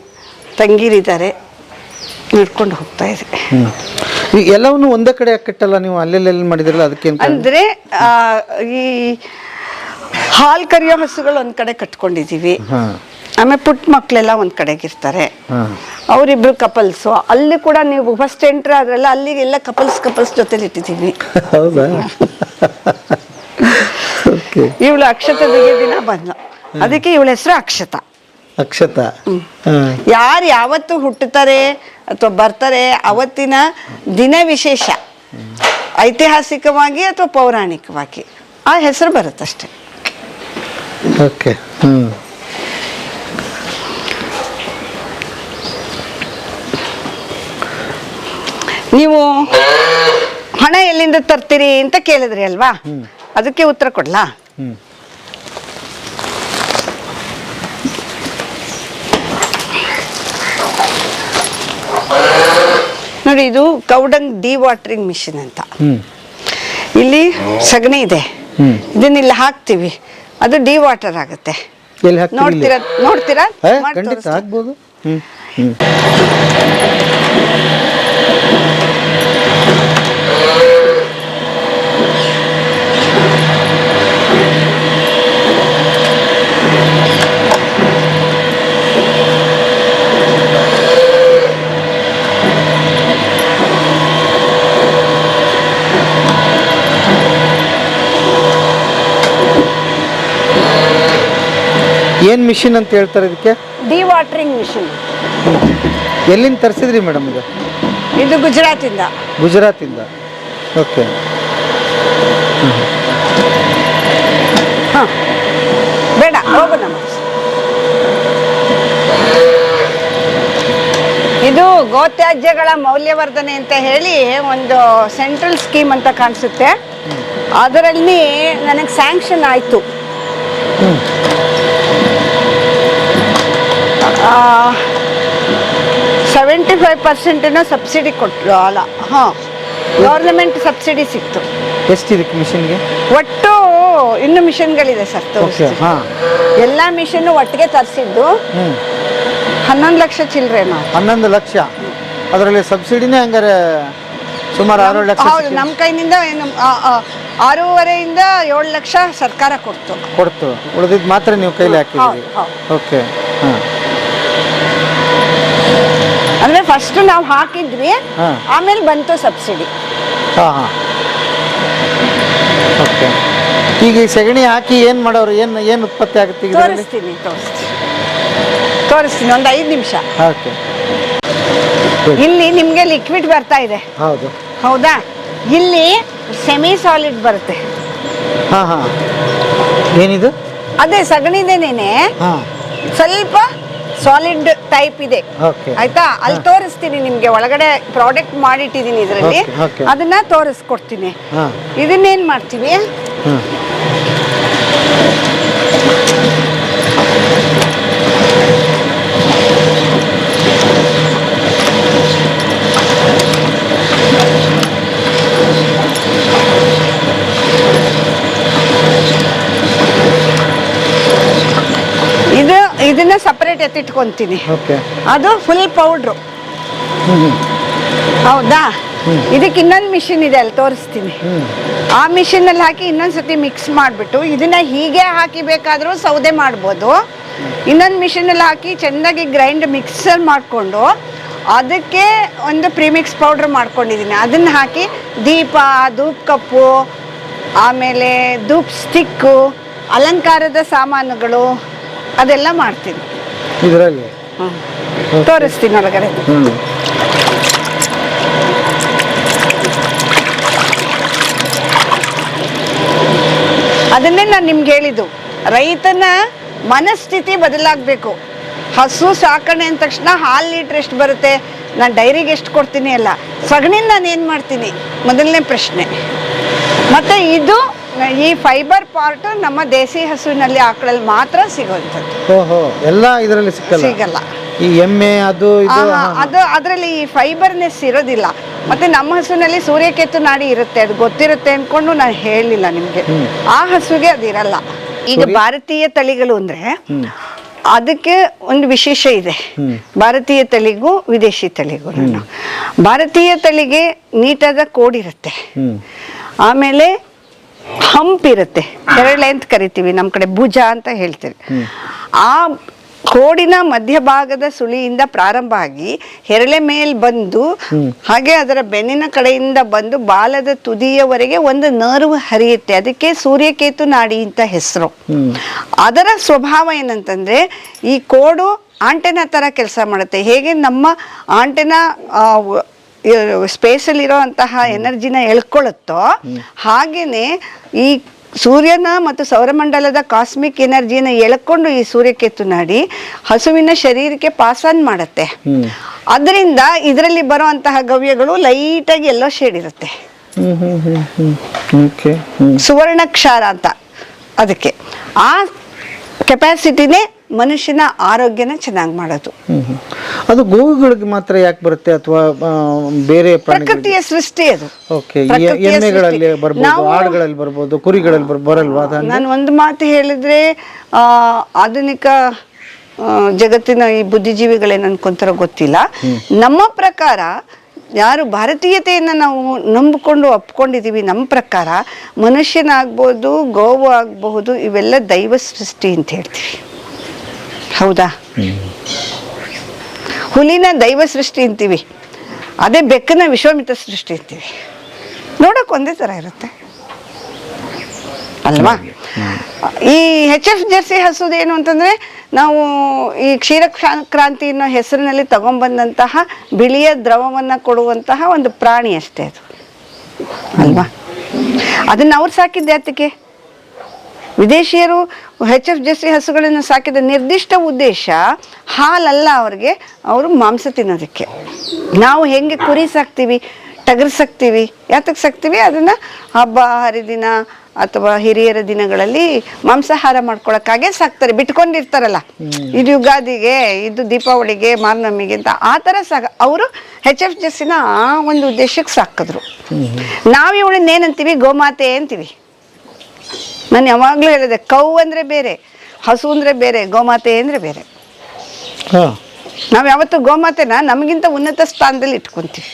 ತಂಗೀರಿದ್ದಾರೆ ನಡ್ಕೊಂಡು ಹೋಗ್ತಾ ಇದೆ. ಎಲ್ಲವನ್ನು ಒಂದೇ ಕಡೆ ಕಟ್ಟಲ್ಲ ನೀವು ಅಲ್ಲೆಲ್ಲೆಲ್ಲಿ ಮಾಡಿದ್ರಲ್ಲ ಅದಕ್ಕೆ ಅಂದ್ರೆ ಈ ಹಾಲ್ ಕರಿಯೋ ಹಸುಗಳು ಒಂದು ಕಡೆ ಕಟ್ಕೊಂಡಿದೀವಿ. ಹಾ. ಆಮೇಲೆ ಪುಟ್ಟ ಮಕ್ಕಳೆಲ್ಲ ಒಂದು ಕಡೆಗಿರ್ತಾರೆ. ಇರ್ತಾರೆ ಅವರಿಬ್ರು ಕಪಲ್ಸು ಅಲ್ಲಿ ಕೂಡ ನೀವು ಫಸ್ಟ್ ಎಂಟ್ರ್ ಆದ್ರಲ್ಲ ಅಲ್ಲಿಗೆಲ್ಲ ಕಪಲ್ಸ್ ಕಪಲ್ಸ್ ಜೊತೆಲಿ ಇಟ್ಟಿದ್ದೀವಿ ಹೌದಾ? ಇವಳು ಅಕ್ಷತ ದಿನ ಬಂದ್ಲು. ಅದಕ್ಕೆ ಇವಳ ಹೆಸರು ಅಕ್ಷತ. ಅಕ್ಷತ. ಯಾರು ಯಾವತ್ತು ಹುಟ್ಟುತ್ತಾರೆ ಅಥವಾ ಬರ್ತಾರೆ ಅವತ್ತಿನ ದಿನ ವಿಶೇಷ? ಐತಿಹಾಸಿಕವಾಗಿ ಅಥವಾ ಪೌರಾಣಿಕವಾಗಿ? ಆ ಹೆಸರು ಬರುತ್ತಷ್ಟೆ. ಓಕೆ. ನೀವು ಹಣ ಎಲ್ಲಿಂದ ತರ್ತೀರಿ ಅಂತ ಕೇಳಿದ್ರಿ ಅಲ್ವಾ? ಅದಕ್ಕೆ ಉತ್ತರ ಕೊಡ್ಲಾ? ನೋಡಿ ಇದು ಕೌಡಂಗ್ ಡಿ ವಾಟರಿಂಗ್ ಮಿಷಿನ್ ಅಂತ. ಇಲ್ಲಿ ಸಗಣಿ ಇದೆ. ಇದನ್ನ ಇಲ್ಲಿ ಹಾಕ್ತಿವಿ. ಅದು ಡಿ ವಾಟರ್ ಆಗುತ್ತೆ? ನೋಡ್ತೀರಾ? ನೋಡ್ತೀರಾ? ತೋರಿಸ್ತೀನಿ. ಏನ್ ಮಿಷಿನ್ ಅಂತ ಹೇಳ್ತಾರೆ ಇದಕ್ಕೆ? Dewatering machine. ಎಲ್ಲಿಂದ ತರಿಸಿದ್ರಿ ಮೇಡಮ್ ಇದು? ಇದು ಗುಜರಾತಿಂದ. ಗುಜರಾತಿಂದ. ಓಕೆ. ಹಾಂ. ಬೇಡ ಹೋಗೋಣ ಇದು ಗೋತ್ಯಾಜ್ಯಗಳ ಮೌಲ್ಯವರ್ಧನೆ ಅಂತ ಹೇಳಿ ಒಂದು ಸೆಂಟ್ರಲ್ ಸ್ಕೀಮ್ ಅಂತ ಕಾಣಿಸುತ್ತೆ. ಅದರಲ್ಲಿ ನನಗೆ ಸ್ಯಾಂಕ್ಷನ್ ಆಯಿತು. ಸೆವೆಂಟಿ ಫೈವ್ ಪರ್ಸೆಂಟನ್ನು ಸಬ್ಸಿಡಿ ಕೊಟ್ಟರು ಅಲ್ಲ ಹಾಂ ಗೌರ್ಮೆಂಟ್ ಸಬ್ಸಿಡಿ ಸಿಕ್ತು. ಎಷ್ಟಿದಕ್ಕೆ ಮಿಷನ್ಗೆ? ಒಟ್ಟು ಇನ್ನು ಮಿಷನ್ಗಳಿದೆ ಸರ್ ಎಲ್ಲ ಮಿಷನ್ ಒಟ್ಟಿಗೆ ತರಿಸಿದ್ದು ಹನ್ನೊಂದು ಲಕ್ಷ ಚಿಲ್ಲರೆ ಹನ್ನೊಂದು ಲಕ್ಷ? ಅದರಲ್ಲಿ ಸಬ್ಸಿಡಿನೇ ಹಂಗಾರೆ ಸುಮಾರು ಆರು ಲಕ್ಷ ಹೌದು ನಮ್ಮ ಕೈನಿಂದ ಏನು ಆರೂವರೆಯಿಂದ ಏಳು ಲಕ್ಷ ಸರ್ಕಾರ ಕೊಡ್ತು. ಕೊಡ್ತು. ಉಳಿದಿದ್ದು ಮಾತ್ರ ನೀವು ಕೈಲಿ ಹೌದು. ಓಕೆ ಹಾಂ. ಅಂದ್ರೆ ಫಸ್ಟ್ ನಾವು ಹಾಕಿದ್ವಿ ಹಾ. ಆಮೇಲೆ ಬಂತು ಸಬ್ಸಿಡಿ. ಹಾಂ ಹಾಂ. ಓಕೆ ಈಗ ಈ ಸಗಣಿ ಹಾಕಿ ಏನು ಮಾಡೋರು ಏನು ಏನು ಉತ್ಪತ್ತಿ ಆಗುತ್ತೆ ಈಗ ಇದರಲ್ಲಿ? ತೋರಿಸ್ತೀನಿ ತೋರಿಸ್ತೀನಿ. ತೋರಿಸ್ತೀನಿ ಒಂದು ಐದು ನಿಮಿಷ. ಓಕೆ ಇಲ್ಲಿ ನಿಮಗೆ ಲಿಕ್ವಿಡ್ ಬರ್ತಾ ಇದೆ. ಹೌದು. ಹೌದಾ? ಇಲ್ಲಿ ಸೆಮಿ ಸಾಲಿಡ್ ಬರುತ್ತೆ. ಹಾಂ ಹಾಂ. ಏನಿದು? ಅದೇ ಸಗಣಿದೇನೇನೆ? ಹಾಂ. ಸ್ವಲ್ಪ ಸಾಲಿಡ್ ಟೈಪ್ ಇದೆ. ಆಯ್ತಾ? ಅಲ್ಲಿ ತೋರಿಸ್ತೀನಿ ನಿಮ್ಗೆ ಒಳಗಡೆ ಪ್ರಾಡಕ್ಟ್ ಮಾಡಿಟ್ಟಿದ್ದೀನಿ ಇದರಲ್ಲಿ. ಅದನ್ನ ತೋರಿಸ್ಕೊಡ್ತೀನಿ. ಇದನ್ನೇನ್ ಮಾಡ್ತೀವಿ ಹಾಂ ಇದು ಇದನ್ನ ಸಪರೇಟ್ ಎತ್ತಿಟ್ಕೊಂತೀನಿ ಓಕೆ. ಅದು ಫುಲ್ ಪೌಡ್ರು ಹೌದಾ? ಇದಕ್ಕೆ ಇನ್ನೊಂದು ಮಿಷಿನ್ ಇದೆ ಅಲ್ಲಿ ತೋರಿಸ್ತೀನಿ. ಆ ಮಿಷಿನ್ ಅಲ್ಲಿ ಹಾಕಿ ಇನ್ನೊಂದ್ಸತಿ ಮಿಕ್ಸ್ ಮಾಡಿಬಿಟ್ಟು ಇದನ್ನ ಹೀಗೆ ಹಾಕಿ ಬೇಕಾದರೂ ಸೌದೆ ಮಾಡ್ಬೋದು. ಇನ್ನೊಂದು ಮಿಷಿನ್ ಅಲ್ಲಿ ಹಾಕಿ ಚೆನ್ನಾಗಿ ಗ್ರೈಂಡ್ ಮಿಕ್ಸರ್ ಮಾಡಿಕೊಂಡು ಅದಕ್ಕೆ ಒಂದು ಪ್ರಿಮಿಕ್ಸ್ ಪೌಡ್ರ್ ಮಾಡ್ಕೊಂಡಿದ್ದೀನಿ ಅದನ್ನ ಹಾಕಿ ದೀಪ ಧೂಪ್ ಕಪ್ಪು ಆಮೇಲೆ ಧೂಪ್ ಸ್ಟಿಕ್ಕು ಅಲಂಕಾರದ ಸಾಮಾನುಗಳು ಅದೆಲ್ಲ ಮಾಡ್ತೀನಿ. ಇದರಲ್ಲಿ? ತೋರಿಸ್ತೀನಿ ಒಳಗಡೆ. ಹ್ಞೂ ಅದನ್ನೇ ನಾನು ನಿಮ್ಗೆ ಹೇಳಿದ್ದು. ರೈತನ ಮನಸ್ಥಿತಿ ಬದಲಾಗಬೇಕು. ಹಸು ಸಾಕಣೆ ಅಂದ ತಕ್ಷಣ ಹಾಲು ಲೀಟ್ರ್ ಎಷ್ಟು ಬರುತ್ತೆ? ನಾನು ಡೈರಿಗೆ ಎಷ್ಟು ಕೊಡ್ತೀನಿ ಅಲ್ಲ. ಸಗಣಿನ ನಾನು ಏನು ಮಾಡ್ತೀನಿ? ಮೊದಲನೇ ಪ್ರಶ್ನೆ. ಮತ್ತು ಇದು ಈ ಫೈಬರ್ ಪಾರ್ಟ್ ನಮ್ಮ ದೇಸಿ ಹಸುವಿನಲ್ಲಿ ಆಕಳಲ್ಲಿ ಮಾತ್ರ ಸಿಗುವಂಥದ್ದು ಓಹೋ ಎಲ್ಲ ಇದರಲ್ಲಿ ಸಿಕ್ಕಲ್ಲ? ಸಿಗಲ್ಲ. ಈ ಎಮ್ಮೆ ಅದು ಇದು ಅದು ಅದರಲ್ಲಿ ಈ ಫೈಬರ್ನೆಸ್ ಇರೋದಿಲ್ಲ. ಮತ್ತೆ ನಮ್ಮ ಹಸುವಿನಲ್ಲಿ ಸೂರ್ಯಕೇತು ನಾಡಿ ಇರುತ್ತೆ ಅದು ಗೊತ್ತಿರುತ್ತೆ ಅನ್ಕೊಂಡು ನಾನು ಹೇಳಲಿಲ್ಲ ನಿಮಗೆ. ಆ ಹಸುಗೆ ಅದಿರಲ್ಲ. ಈಗ ಭಾರತೀಯ ತಳಿಗಳು ಅಂದ್ರೆ ಅದಕ್ಕೆ ಒಂದು ವಿಶೇಷ ಇದೆ. ಭಾರತೀಯ ತಳಿಗೂ ವಿದೇಶಿ ತಳಿಗೂ. ಭಾರತೀಯ ತಳಿಗೆ ನೀಟಾದ ಕೋಡಿರುತ್ತೆ ಹ್ಞೂ ಆಮೇಲೆ ಹಂಪ್ ಇರುತ್ತೆ. ಹೆರಳೆ ಅಂತ ಕರಿತೀವಿ ನಮ್ಮ ಕಡೆ ಭುಜ ಅಂತ ಹೇಳ್ತೀವಿ. ಆ ಕೋಡಿನ ಮಧ್ಯಭಾಗದ ಸುಳಿಯಿಂದ ಪ್ರಾರಂಭ ಆಗಿ ಹೆರಳೆ ಮೇಲ್ ಬಂದು ಹಾಗೆ ಅದರ ಬೆನ್ನಿನ ಕಡೆಯಿಂದ ಬಂದು ಬಾಲದ ತುದಿಯವರೆಗೆ ಒಂದು ನರ್ವ್ ಹರಿಯುತ್ತೆ. ಅದಕ್ಕೆ ಸೂರ್ಯಕೇತು ನಾಡಿ ಅಂತ ಹೆಸರು. ಅದರ ಸ್ವಭಾವ ಏನಂತಂದ್ರೆ ಈ ಕೋಡು ಆಂಟೆನ ತರ ಕೆಲಸ ಮಾಡುತ್ತೆ. ಹೇಗೆ ನಮ್ಮ ಆಂಟೆನ ಸ್ಪೇಸಲ್ಲಿರೋ ಅಂತಹ ಎನರ್ಜಿನ ಎಳ್ಕೊಳ್ಳುತ್ತೋ ಹಾಗೇನೆ ಈ ಸೂರ್ಯನ ಮತ್ತು ಸೌರಮಂಡಲದ ಕಾಸ್ಮಿಕ್ ಎನರ್ಜಿನ ಎಳ್ಕೊಂಡು ಈ ಸೂರ್ಯಕೇತು ನಾಡಿ ಹಸುವಿನ ಶರೀರಕ್ಕೆ ಪಾಸ್ ಆನ್ ಮಾಡುತ್ತೆ. ಅದರಿಂದ ಇದರಲ್ಲಿ ಬರುವಂತಹ ಗವ್ಯಗಳು ಲೈಟಾಗಿ ಎಲ್ಲೋ ಶೇಡ್ ಇರುತ್ತೆ. ಸುವರ್ಣ ಕ್ಷಾರ ಅಂತ. ಅದಕ್ಕೆ ಆ ಕೆಪಾಸಿಟಿನೇ ಮನುಷ್ಯನ ಆರೋಗ್ಯನ ಚೆನ್ನಾಗಿ ಮಾಡೋದು. ಅದು ಗೋವುಗಳಿಗೆ ಮಾತ್ರ ಯಾಕೆ ಬರುತ್ತೆ ಅಥವಾ ಬೇರೆ ಪ್ರಕೃತಿಯ ಸೃಷ್ಟಿ ಅದು. ಎಮ್ಮೆಗಳಲ್ಲಿ. ಬರ್ಬೋದು ಆಡುಗಳಲ್ಲಿ ಬರ್ಬೋದು ಕುರಿಗಳಲ್ಲಿ ಬರ್ ಬರಲ್ವಾ ನಾನು ಒಂದು ಮಾತು ಹೇಳಿದ್ರೆ ಆಧುನಿಕ ಜಗತ್ತಿನ ಈ ಬುದ್ಧಿಜೀವಿಗಳೇನು ಅನ್ಕೊಂತಾರೋ ಗೊತ್ತಿಲ್ಲ. ನಮ್ಮ ಪ್ರಕಾರ ಯಾರು ಭಾರತೀಯತೆಯನ್ನು ನಾವು ನಂಬಿಕೊಂಡು ಒಪ್ಕೊಂಡಿದ್ದೀವಿ ನಮ್ಮ ಪ್ರಕಾರ ಮನುಷ್ಯನಾಗ್ಬೋದು ಗೋವು ಆಗಬಹುದು ಇವೆಲ್ಲ ದೈವ ಸೃಷ್ಟಿ ಅಂತ ಹೇಳ್ತೀವಿ. ಹೌದಾ? ಹುಲಿನ ದೈವ ಸೃಷ್ಟಿ ಅಂತೀವಿ. ಅದೇ ಬೆಕ್ಕನ ವಿಶ್ವಮಿತ್ರ ಸೃಷ್ಟಿ ಅಂತೀವಿ. ನೋಡಕ್ ಒಂದೇ ಥರ ಇರುತ್ತೆ. ಅಲ್ವಾ? ಈ ಹೆಚ್ ಎಫ್ ಜರ್ಸಿ ಹಸುದೇನು ಅಂತಂದ್ರೆ ನಾವು ಈ ಕ್ಷೀರ ಕ್ರಾ- ಕ್ರಾಂತಿ ಅನ್ನೋ ಹೆಸರಿನಲ್ಲಿ ತಗೊಂಬಂದಂತಹ ಬಿಳಿಯ ದ್ರವವನ್ನು ಕೊಡುವಂತಹ ಒಂದು ಪ್ರಾಣಿ ಅಷ್ಟೇ ಅದು. ಅಲ್ವಾ? ಅದನ್ನ ಅವ್ರು ಸಾಕಿದ್ದೆ ಅದಕ್ಕೆ ವಿದೇಶಿಯರು ಹೆಚ್ ಎಫ್ ಜೆಸಿ ಹಸುಗಳನ್ನು ಸಾಕಿದ ನಿರ್ದಿಷ್ಟ ಉದ್ದೇಶ ಹಾಲಲ್ಲ ಅವ್ರಿಗೆ ಅವರು ಮಾಂಸ ತಿನ್ನೋದಕ್ಕೆ. ನಾವು ಹೆಂಗೆ ಕುರಿ ಸಾಕ್ತೀವಿ ಟಗರು ಸಾಕ್ತೀವಿ ಯಾತಕ್ಕೆ ಸಾಕ್ತೀವಿ? ಅದನ್ನು ಹಬ್ಬ ಹರಿದಿನ ಅಥವಾ ಹಿರಿಯರ ದಿನಗಳಲ್ಲಿ ಮಾಂಸಾಹಾರ ಮಾಡ್ಕೊಳಕ್ಕಾಗೆ ಸಾಕ್ತಾರೆ. ಬಿಟ್ಕೊಂಡಿರ್ತಾರಲ್ಲ. ಇದು ಯುಗಾದಿಗೆ ಇದು ದೀಪಾವಳಿಗೆ ಮಾರ್ನಮಿಗೆ ಅಂತ ಆ ಥರ ಸಾಕ ಅವರು ಹೆಚ್ ಎಫ್ ಜೆಸ್ಸಿನ ಆ ಒಂದು ಉದ್ದೇಶಕ್ಕೆ ಸಾಕಿದ್ರು. ನಾವು ಇವಳನ್ನ ಏನಂತೀವಿ? ಗೋಮಾತೆ ಅಂತೀವಿ. ನಾನು ಯಾವಾಗಲೂ ಹೇಳಿದೆ ಕೌ ಅಂದರೆ ಬೇರೆ ಹಸು ಅಂದರೆ ಬೇರೆ ಗೋಮಾತೆ ಅಂದರೆ ಬೇರೆ. ನಾವು ಯಾವತ್ತು ಗೋಮಾತೆನ ನಮಗಿಂತ ಉನ್ನತ ಸ್ಥಾನದಲ್ಲಿ ಇಟ್ಕೊಂತೀವಿ.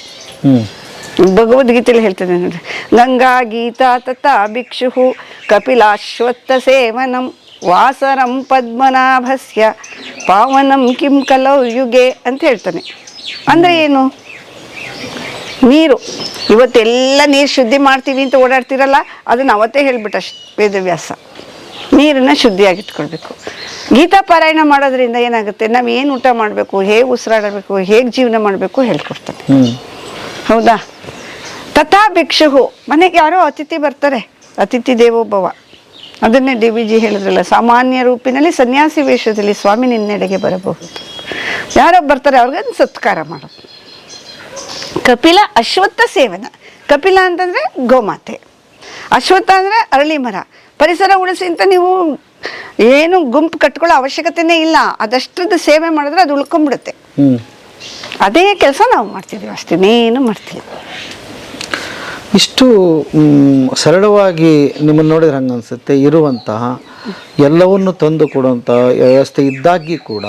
ಭಗವದ್ಗೀತೆಯಲ್ಲಿ ಹೇಳ್ತದೆ ನೋಡ್ರಿ ಗಂಗಾ ಗೀತಾ ತತ ಭಿಕ್ಷು ಕಪಿಲಾಶ್ವತ್ಥ ಸೇವನಂ ವಾಸರಂ ಪದ್ಮನಾಭಸ್ಯ ಪಾವನಂ ಕಿಂ ಕಲೌ ಯುಗೆ ಅಂತ ಹೇಳ್ತಾನೆ. ಅಂದರೆ ಏನು? ನೀರು. ಇವತ್ತೆಲ್ಲ ನೀರು ಶುದ್ಧಿ ಮಾಡ್ತೀವಿ ಅಂತ ಓಡಾಡ್ತಿರಲ್ಲ ಅದನ್ನು ಅವತ್ತೇ ಹೇಳ್ಬಿಟ್ಟ ವೇದವ್ಯಾಸ. ನೀರನ್ನ ಶುದ್ಧಿಯಾಗಿಟ್ಕೊಳ್ಬೇಕು. ಗೀತಾ ಪಾರಾಯಣ ಮಾಡೋದ್ರಿಂದ ಏನಾಗುತ್ತೆ? ನಾವು ಏನು ಊಟ ಮಾಡಬೇಕು ಹೇಗೆ ಉಸಿರಾಡಬೇಕು ಹೇಗೆ ಜೀವನ ಮಾಡಬೇಕು ಹೇಳ್ಕೊಡ್ತಾನೆ. ಹೌದಾ? ತಥಾ ಭಿಕ್ಷು ಮನೆಗೆ ಯಾರೋ ಅತಿಥಿ ಬರ್ತಾರೆ ಅತಿಥಿ ದೇವೋಭವ ಅದನ್ನೇ ಡಿ ವಿ ಜಿ ಹೇಳಿದ್ರಲ್ಲ ಸಾಮಾನ್ಯ ರೂಪಿನಲ್ಲಿ ಸನ್ಯಾಸಿ ವೇಷದಲ್ಲಿ ಸ್ವಾಮಿ ನಿನ್ನೆಡೆಗೆ ಬರಬಹುದು. ಯಾರೋ ಬರ್ತಾರೆ ಅವ್ರಿಗೆ ಸತ್ಕಾರ ಮಾಡೋದು. ಕಪಿಲ ಅಶ್ವತ್ಥ ಸೇವನ. ಕಪಿಲ ಅಂತಂದ್ರೆ ಗೋಮಾತೆ. ಅಶ್ವತ್ಥ ಅಂದ್ರೆ ಅರಳಿ ಮರ. ಪರಿಸರ ಉಳಿಸಿ ಅಂತ ನೀವು ಏನು ಗುಂಪು ಕಟ್ಕೊಳ್ಳೋ ಅವಶ್ಯಕತೆನೇ ಇಲ್ಲ. ಅದಷ್ಟದ ಸೇವೆ ಮಾಡಿದ್ರೆ ಅದು ಉಳ್ಕೊಂಡ್ಬಿಡುತ್ತೆ ಅದೇ ಕೆಲಸ ನಾವು ಮಾಡ್ತಿದ್ದೀವಿ ಅಷ್ಟೇ ಏನು ಮಾಡ್ತೀವಿ ಇಷ್ಟು ಸರಳವಾಗಿ ನಿಮ್ಮನ್ನು ನೋಡಿದ್ರೆ ಹಂಗೆ ಅನಿಸುತ್ತೆ. ಇರುವಂತಹ ಎಲ್ಲವನ್ನು ತಂದು ಕೊಡುವಂತಹ ವ್ಯವಸ್ಥೆ ಇದ್ದಾಗಿ ಕೂಡ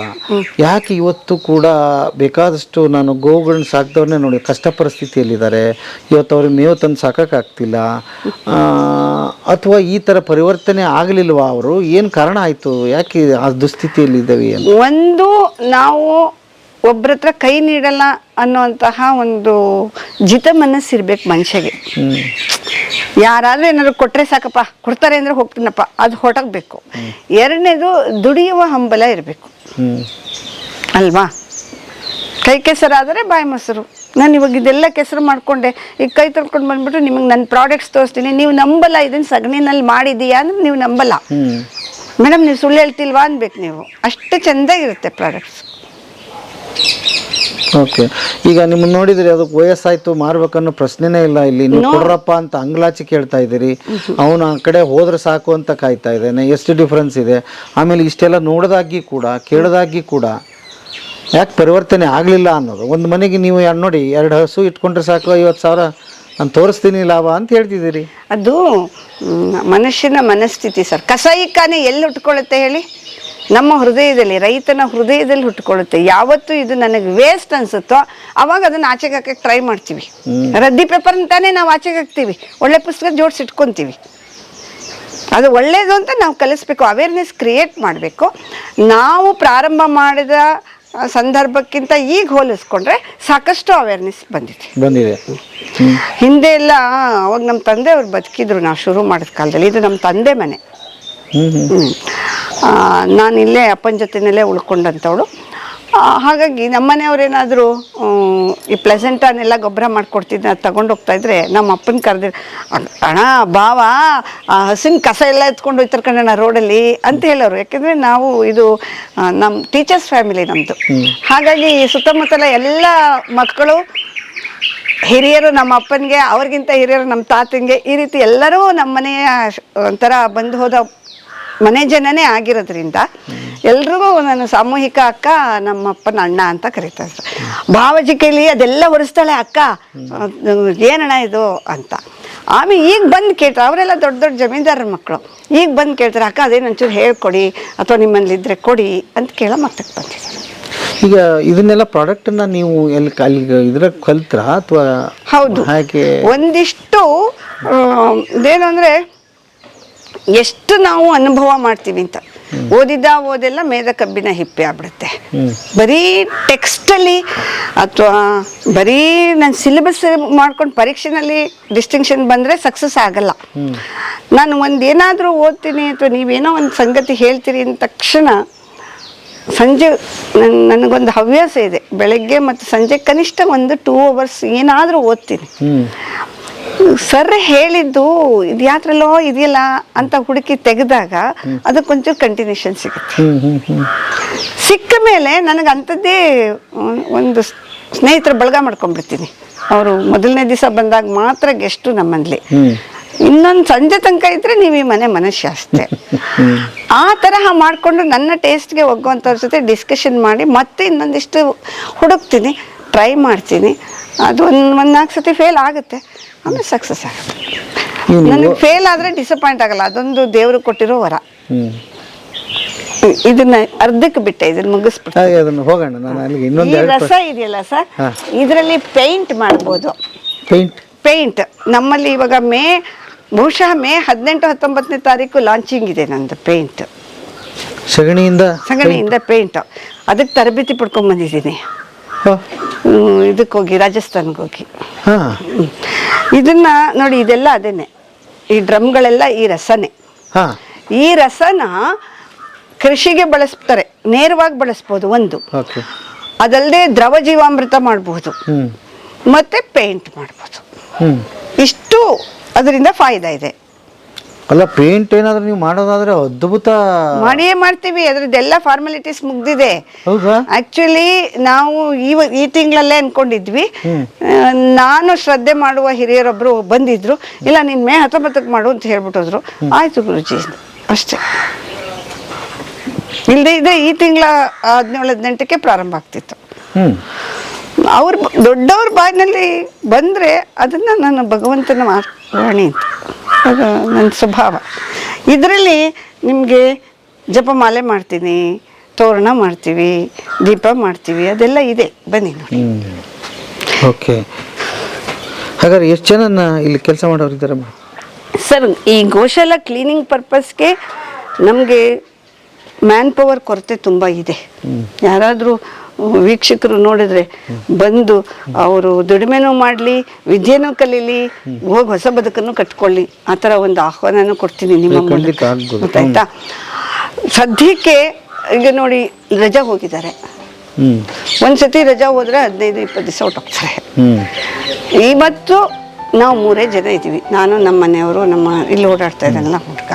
ಯಾಕೆ ಇವತ್ತು ಕೂಡ ಬೇಕಾದಷ್ಟು ನಾನು ಗೋವುಗಳನ್ನ ಸಾಕ್ದವ್ರನ್ನೇ ನೋಡಿ, ಕಷ್ಟ ಪರಿಸ್ಥಿತಿಯಲ್ಲಿದ್ದಾರೆ. ಇವತ್ತು ಅವ್ರಿಗೆ ಮೇವು ತಂದು ಸಾಕೋಕ್ಕಾಗ್ತಿಲ್ಲ. ಅಥವಾ ಈ ಥರ ಪರಿವರ್ತನೆ ಆಗಲಿಲ್ವಾ ಅವರು? ಏನು ಕಾರಣ ಆಯಿತು? ಯಾಕೆ ಆ ದುಸ್ಥಿತಿಯಲ್ಲಿದ್ದಾವೆ ಒಂದು, ನಾವು ಒಬ್ರ ಹತ್ರ ಕೈ ನೀಡಲ್ಲ ಅನ್ನುವಂತಹ ಒಂದು ಜಿತ ಮನಸ್ಸಿರ್ಬೇಕು ಮನುಷ್ಯಗೆ. ಹ್ಞೂ ಯಾರಾದ್ರೂ ಏನಾದ್ರು ಕೊಟ್ರೆ ಸಾಕಪ್ಪ ಕೊಡ್ತಾರೆ ಅಂದ್ರೆ ಹೋಗ್ತೀನಪ್ಪ ಅದು ಹೊಟಕ್ಬೇಕು ಎರಡನೇದು ದುಡಿಯುವ ಹಂಬಲ ಇರಬೇಕು. ಅಲ್ವಾ? ಕೈ ಕೆಸರಾದರೆ ಬಾಯಿ ಮೊಸರು. ನಾನು ಇವಾಗ ಇದೆಲ್ಲ ಕೆಸರು ಮಾಡಿಕೊಂಡೆ ಈಗ ಕೈ ತೊಳ್ಕೊಂಡು ಬಂದ್ಬಿಟ್ಟು ನಿಮಗೆ ನನ್ನ ಪ್ರಾಡಕ್ಟ್ಸ್ ತೋರಿಸ್ತೀನಿ ನೀವು ನಂಬಲ್ಲ ಇದನ್ನು ಸಗಣಿನಲ್ಲಿ ಮಾಡಿದೀಯಾ ಅಂದ್ರೆ ನೀವು ನಂಬಲ್ಲ. ಮೇಡಮ್ ನೀವು ಸುಳ್ಳು ಹೇಳ್ತಿಲ್ವಾ ಅನ್ಬೇಕು ನೀವು. ಅಷ್ಟು ಚೆಂದಾಗಿರುತ್ತೆ ಪ್ರಾಡಕ್ಟ್ಸ್ ಓಕೆ. ಈಗ ನಿಮ್ಮ ನೋಡಿದ್ರೆ ಅದಕ್ಕೆ ವಯಸ್ಸಾಯ್ತು ಮಾರ್ಬೇಕನ್ನೋ ಪ್ರಶ್ನೆನೇ ಇಲ್ಲ ಇಲ್ಲಿ. ನೀವು ಕೊಡ್ರಪ್ಪ ಅಂತ ಅಂಗ್ಲಾಚಿ ಕೇಳ್ತಾ ಇದ್ದೀರಿ. ಅವನು ಆ ಕಡೆ ಹೋದ್ರೆ ಸಾಕು ಅಂತ ಕಾಯ್ತಾ ಇದ್ದಾನೆ. ಎಷ್ಟು ಡಿಫ್ರೆನ್ಸ್ ಇದೆ? ಆಮೇಲೆ ಇಷ್ಟೆಲ್ಲ ನೋಡೋದಾಗಿ ಕೂಡ ಕೇಳೋದಾಗಿ ಕೂಡ ಯಾಕೆ ಪರಿವರ್ತನೆ ಆಗಲಿಲ್ಲ ಅನ್ನೋದು. ಒಂದು ಮನೆಗೆ ನೀವು ಎರಡು ನೋಡಿ ಎರಡು ಹಸು ಇಟ್ಕೊಂಡ್ರೆ ಸಾಕು ಐವತ್ತು ಸಾವಿರ ನಾನು ತೋರಿಸ್ತೀನಿ ಲಾಭ ಅಂತ ಹೇಳ್ತಿದ್ದೀರಿ. ಅದು ಮ್, ಮನುಷ್ಯನ ಮನಸ್ಥಿತಿ ಸರ್. ಕಸಾಯಿಖಾನೆ ಎಲ್ಲಿ ಉಟ್ಕೊಳ್ಳುತ್ತೆ ಹೇಳಿ? ನಮ್ಮ ಹೃದಯದಲ್ಲಿ ರೈತನ ಹೃದಯದಲ್ಲಿ ಹುಟ್ಟುಕೊಳ್ಳುತ್ತೆ. ಯಾವತ್ತು ಇದು ನನಗೆ ವೇಸ್ಟ್ ಅನ್ಸುತ್ತೋ ಅವಾಗ ಅದನ್ನ ಆಚೆಗೆ ಹಾಕಕ್ಕೆ ಟ್ರೈ ಮಾಡ್ತೀವಿ ರದ್ದಿ ಪೇಪರ್ ತಾನೇ ನಾವು ಆಚೆಗೆ ಹಾಕ್ತೀವಿ ಒಳ್ಳೆ ಪುಸ್ತಕ ಜೋಡಿಸಿ ಇಟ್ಕೊಂತೀವಿ. ಅದು ಒಳ್ಳೇದು ಅಂತ ನಾವು ಕಲಿಸ್ಬೇಕು ಅವೇರ್ನೆಸ್ ಕ್ರಿಯೇಟ್ ಮಾಡಬೇಕು. ನಾವು ಪ್ರಾರಂಭ ಮಾಡಿದ ಸಂದರ್ಭಕ್ಕಿಂತ ಈಗ ಹೋಲಿಸ್ಕೊಂಡ್ರೆ ಸಾಕಷ್ಟು ಅವೇರ್ನೆಸ್ ಬಂದಿದೆ. ಬಂದಿದೆ. ಹಿಂದೆ ಎಲ್ಲ ಅವಾಗ ನಮ್ಮ ತಂದೆ ಅವ್ರು ಬದುಕಿದ್ರು ನಾವು ಶುರು ಮಾಡಿದ ಕಾಲದಲ್ಲಿ. ಇದು ನಮ್ಮ ತಂದೆ ಮನೆ. ನಾನು ಇಲ್ಲೇ ಅಪ್ಪನ ಜೊತೆನಲ್ಲೇ ಉಳ್ಕೊಂಡಂಥವಳು. ಹಾಗಾಗಿ ನಮ್ಮನೆಯವ್ರೇನಾದರೂ ಈ ಪ್ಲೆಸೆಂಟನ್ನೆಲ್ಲ ಗೊಬ್ಬರ ಮಾಡಿಕೊಡ್ತಿದ್ದ ತಗೊಂಡು ಹೋಗ್ತಾ ಇದ್ರೆ ನಮ್ಮ ಅಪ್ಪನ ಕರೆದಿರ್ ಅಣ್ಣ ಬಾವ ಆ ಹಸಿನ ಕಸ ಎಲ್ಲ ಎತ್ಕೊಂಡು ಹೋಯ್ತಾರೆ ಕಣಣ್ಣ ರೋಡಲ್ಲಿ ಅಂತ ಹೇಳೋರು. ಯಾಕೆಂದರೆ ನಾವು ಇದು ನಮ್ಮ ಟೀಚರ್ಸ್ ಫ್ಯಾಮಿಲಿ ನಮ್ಮದು ಹಾಗಾಗಿ ಸುತ್ತಮುತ್ತಲ ಎಲ್ಲ ಮಕ್ಕಳು ಹಿರಿಯರು ನಮ್ಮ ಅಪ್ಪನಿಗೆ ಅವ್ರಿಗಿಂತ ಹಿರಿಯರು ನಮ್ಮ ತಾತನಿಗೆ ಈ ರೀತಿ ಎಲ್ಲರೂ ನಮ್ಮ ಮನೆಯ ಒಂಥರ ಬಂದು ಹೋದ ಮನೆ ಜನನೇ ಆಗಿರೋದ್ರಿಂದ ಎಲ್ರಿಗೂ ನಾನು ಸಾಮೂಹಿಕ ಅಕ್ಕ ನಮ್ಮಪ್ಪನ ಅಣ್ಣ ಅಂತ ಕರೀತಾ ಇದ್ರು ಭಾವಜಿ ಕೈಲಿ ಅದೆಲ್ಲ ಒರೆಸ್ತಾಳೆ ಅಕ್ಕ ಏನಣ್ಣ ಇದು? ಅಂತ. ಆಮೇಲೆ ಈಗ ಬಂದು ಕೇಳ್ತಾರೆ ಅವರೆಲ್ಲ ದೊಡ್ಡ ದೊಡ್ಡ ಜಮೀನ್ದಾರರ ಮಕ್ಕಳು. ಈಗ ಬಂದು ಕೇಳ್ತಾರೆ ಅಕ್ಕ ಅದೇನು ಒಂಚೂರು ಹೇಳ್ಕೊಡಿ ಅಥವಾ ನಿಮ್ಮಲ್ಲಿ ಇದ್ರೆ ಕೊಡಿ ಅಂತ ಕೇಳೋ ಮಕ್ಕಳಿಗೆ ಬಂದಿದ್ದಾರೆ. ಈಗ ಇದನ್ನೆಲ್ಲ ಪ್ರಾಡಕ್ಟನ್ನ ನೀವು ಎಲ್ಲಿ ಅಲ್ಲಿ ಇದ್ರ ಕಲ್ತ್ರ ಅಥವಾ ಹೌದು. ಹಾಗೆ ಒಂದಿಷ್ಟು ಇದೇನು ಅಂದರೆ ಎಷ್ಟು ನಾವು ಅನುಭವ ಮಾಡ್ತೀವಿ ಅಂತ. ಓದಿದ ಓದೆಲ್ಲ ಮೇದ ಕಬ್ಬಿನ ಹಿಪ್ಪೆ ಆಗ್ಬಿಡುತ್ತೆ. ಬರೀ ಟೆಕ್ಸ್ಟಲ್ಲಿ ಅಥವಾ ಬರೀ ನಾನು ಸಿಲೆಬಸ್ ಮಾಡ್ಕೊಂಡು ಪರೀಕ್ಷೆನಲ್ಲಿ ಡಿಸ್ಟಿಂಕ್ಷನ್ ಬಂದರೆ ಸಕ್ಸಸ್ ಆಗಲ್ಲ. ನಾನು ಒಂದು ಏನಾದರೂ ಓದ್ತೀನಿ ಅಥವಾ ನೀವೇನೋ ಒಂದು ಸಂಗತಿ ಹೇಳ್ತೀರಿ ಅಂದ ತಕ್ಷಣ ಸಂಜೆ ನನ್ ನನಗೊಂದು ಹವ್ಯಾಸ ಇದೆ. ಬೆಳಗ್ಗೆ ಮತ್ತು ಸಂಜೆ ಕನಿಷ್ಠ ಒಂದು ಟೂ ಅವರ್ಸ್ ಏನಾದರೂ ಓದ್ತೀನಿ. ಸರ್ ಹೇಳಿದ್ದು ಇದು ಯಾತ್ರಲ್ಲೋ ಇದೆಯಲ್ಲ ಅಂತ ಹುಡುಕಿ ತೆಗೆದಾಗ ಅದಕ್ಕೊಂಚೂರು ಕಂಟಿನ್ಯೂಷನ್ ಸಿಗುತ್ತೆ. ಸಿಕ್ಕ ಮೇಲೆ ನನಗೆ ಅಂಥದ್ದೇ ಒಂದು ಸ್ನೇಹಿತರ ಬಳಗ ಮಾಡ್ಕೊಂಡ್ಬಿಡ್ತೀನಿ. ಅವರು ಮೊದಲನೇ ದಿವಸ ಬಂದಾಗ ಮಾತ್ರ ಗೆಸ್ಟು ನಮ್ಮಲ್ಲಿ. ಇನ್ನೊಂದು ಸಂಜೆ ತನಕ ಇದ್ರೆ ನೀವು ಈ ಮನೆ ಮನುಷ್ಯ ಅಷ್ಟೇ. ಆ ತರಹ ಮಾಡಿಕೊಂಡು ನನ್ನ ಟೇಸ್ಟ್ಗೆ ಒಗ್ಗುವಂಥವ್ರ ಜೊತೆ ಡಿಸ್ಕಷನ್ ಮಾಡಿ ಮತ್ತೆ ಇನ್ನೊಂದಿಷ್ಟು ಹುಡುಕ್ತೀನಿ ಟ್ರೈ ಮಾಡ್ತೀನಿ. ಅದು ಒಂದು ಒಂದು ನಾಲ್ಕು ಸತಿ ಫೇಲ್ ಆಗುತ್ತೆ. ಆಮೇಲೆ ಸಕ್ಸಸ್ ಆಗುತ್ತೆ. ನನಗೆ ಫೇಲ್ ಆದರೆ ಡಿಸಪಾಯಿಂಟ್ ಆಗಲ್ಲ. ಅದೊಂದು ದೇವರು ಕೊಟ್ಟಿರೋ ವರ. ಇದನ್ನ ಅರ್ಧಕ್ಕೆ ಬಿಟ್ಟೆ ಇದನ್ನ ಮುಗಿಸ್ಬಿಟ್ಟು. ಹೋಗೋಣ ನಾನು ಅಲ್ಲಿಗೆ ಇನ್ನೊಂದು ಎರಡು ರಸ ಇದೆಯಲ್ಲ ಸರ್ ಇದರಲ್ಲಿ ಪೇಂಟ್ ಮಾಡ್ಬೋದು. ಪೇಂಟ್ ಪೇಂಟ್ ನಮ್ಮಲ್ಲಿ ಇವಾಗ ಮೇ ಬಹುಶಃ ಮೇ ಹದಿನೆಂಟು ಹತ್ತೊಂಬತ್ತನೇ ತಾರೀಕು ಲಾಂಚಿಂಗ್ ಇದೆ ನಂದು ಪೇಂಟ್ ಸಗಣಿಯಿಂದ ಸಗಣಿಯಿಂದ ಪೇಂಟ್ ಅದಕ್ಕೆ ತರಬೇತಿ ಪಡ್ಕೊಂಡ್ ಬಂದಿದ್ದೀನಿ. ಇದಕ್ಕೆ ಹೋಗಿ ರಾಜಸ್ಥಾನ್ಗೆ ಹೋಗಿ. ಇದನ್ನ ನೋಡಿ ಇದೆಲ್ಲ ಅದೇನೆ. ಈ ಡ್ರಮ್ಗಳೆಲ್ಲ ಈ ರಸನೇ. ಹಾ. ಈ ರಸನ ಕೃಷಿಗೆ ಬಳಸ್ತಾರೆ ನೇರವಾಗಿ ಬಳಸ್ಬೋದು ಒಂದು. ಅದಲ್ಲದೆ ದ್ರವ ಜೀವಾಮೃತ ಮಾಡಬಹುದು ಮತ್ತೆ ಪೇಂಟ್ ಮಾಡಬಹುದು ಇಷ್ಟು ಅದರಿಂದ ಫಾಯ್ದಾ ಇದೆ. ಅಲ್ಲ ಪೇಂಟ್ ಏನಾದ್ರು ನೀವು ಮಾಡೋದಾದ್ರೆ ಅದ್ಭುತ. ಮಾಡಿಯೇ ಮಾಡ್ತೀವಿ ಅದ್ರದ್ದೆಲ್ಲ ಫಾರ್ಮಾಲಿಟೀಸ್ ಮುಗ್ದಿದೆ. ಹೌದಾ? ಆಕ್ಚುಲಿ ನಾವು ಈ ಈ ತಿಂಗಳಲ್ಲೇ ಅನ್ಕೊಂಡಿದ್ವಿ. ನಾನು ಶ್ರದ್ಧೆ ಮಾಡುವ ಹಿರಿಯರೊಬ್ರು ಬಂದಿದ್ರು. ಇಲ್ಲ ನಿನ್ ಮೇ ಹತ್ತೊಂಬತ್ತಕ್ಕೆ ಮಾಡು ಅಂತ ಹೇಳ್ಬಿಟ್ಟೋದ್ರು. ಆಯ್ತು ಗುರುಜಿ ಅಷ್ಟೇ. ಇಲ್ಲದೆ ಇದ್ರೆ ಈ ತಿಂಗಳ ಹದಿನೇಳು ಹದಿನೆಂಟಕ್ಕೆ ಪ್ರಾರಂಭ ಆಗ್ತಿತ್ತು. ಅವ್ರ ದೊಡ್ಡವ್ರ ಬಾಯಿನಲ್ಲಿ ಬಂದರೆ ಅದನ್ನ ನಾನು ಭಗವಂತನ ವಾಣಿ ಅಂತ. ಅದು ನನ್ನ ಸ್ವಭಾವ. ಇದರಲ್ಲಿ ನಿಮಗೆ ಜಪಮಾಲೆ ಮಾಡ್ತೀನಿ ತೋರಣ ಮಾಡ್ತೀವಿ ದೀಪ ಮಾಡ್ತೀವಿ ಅದೆಲ್ಲ ಇದೆ. ಬನ್ನಿ ನೋಡಿ. ಓಕೆ. ಹಾಗಾದ್ರೆ ಎಷ್ಟು ಜನ ಇಲ್ಲಿ ಕೆಲಸ ಮಾಡೋರು ಇದ್ದಾರಮ್ಮ ಸರ್ ಈ ಗೋಶಾಲ ಕ್ಲೀನಿಂಗ್ ಪರ್ಪಸ್ಗೆ ನಮಗೆ ಮ್ಯಾನ್ ಪವರ್ ಕೊರತೆ ತುಂಬ ಇದೆ. ಯಾರಾದರೂ ವೀಕ್ಷಕರು ನೋಡಿದ್ರೆ ಬಂದು ಅವರು ದುಡಿಮೆನೂ ಮಾಡಲಿ ವಿದ್ಯೆನೂ ಕಲೀಲಿ ಹೋಗಿ ಹೊಸ ಬದುಕನ್ನು ಕಟ್ಕೊಳ್ಳಿ. ಆ ಥರ ಒಂದು ಆಹ್ವಾನನೂ ಕೊಡ್ತೀನಿ ನಿಮ್ಮ. ಗೊತ್ತಾಯ್ತಾ? ಸದ್ಯಕ್ಕೆ ಈಗ ನೋಡಿ ರಜಾ ಹೋಗಿದ್ದಾರೆ. ಒಂದ್ಸತಿ ರಜಾ ಹೋದ್ರೆ ಹದಿನೈದು ಇಪ್ಪತ್ತು ದಿವಸ ಹೊಟ್ಟೋಗ್ತಾರೆ ಇವತ್ತು ನಾವು ಮೂರೇ ಜನ ಇದ್ದೀವಿ. ನಾನು ನಮ್ಮ ಮನೆಯವರು ನಮ್ಮ ಇಲ್ಲಿ ಓಡಾಡ್ತಾ ಇದ್ದಾರಲ್ಲ ಹುಡುಗ.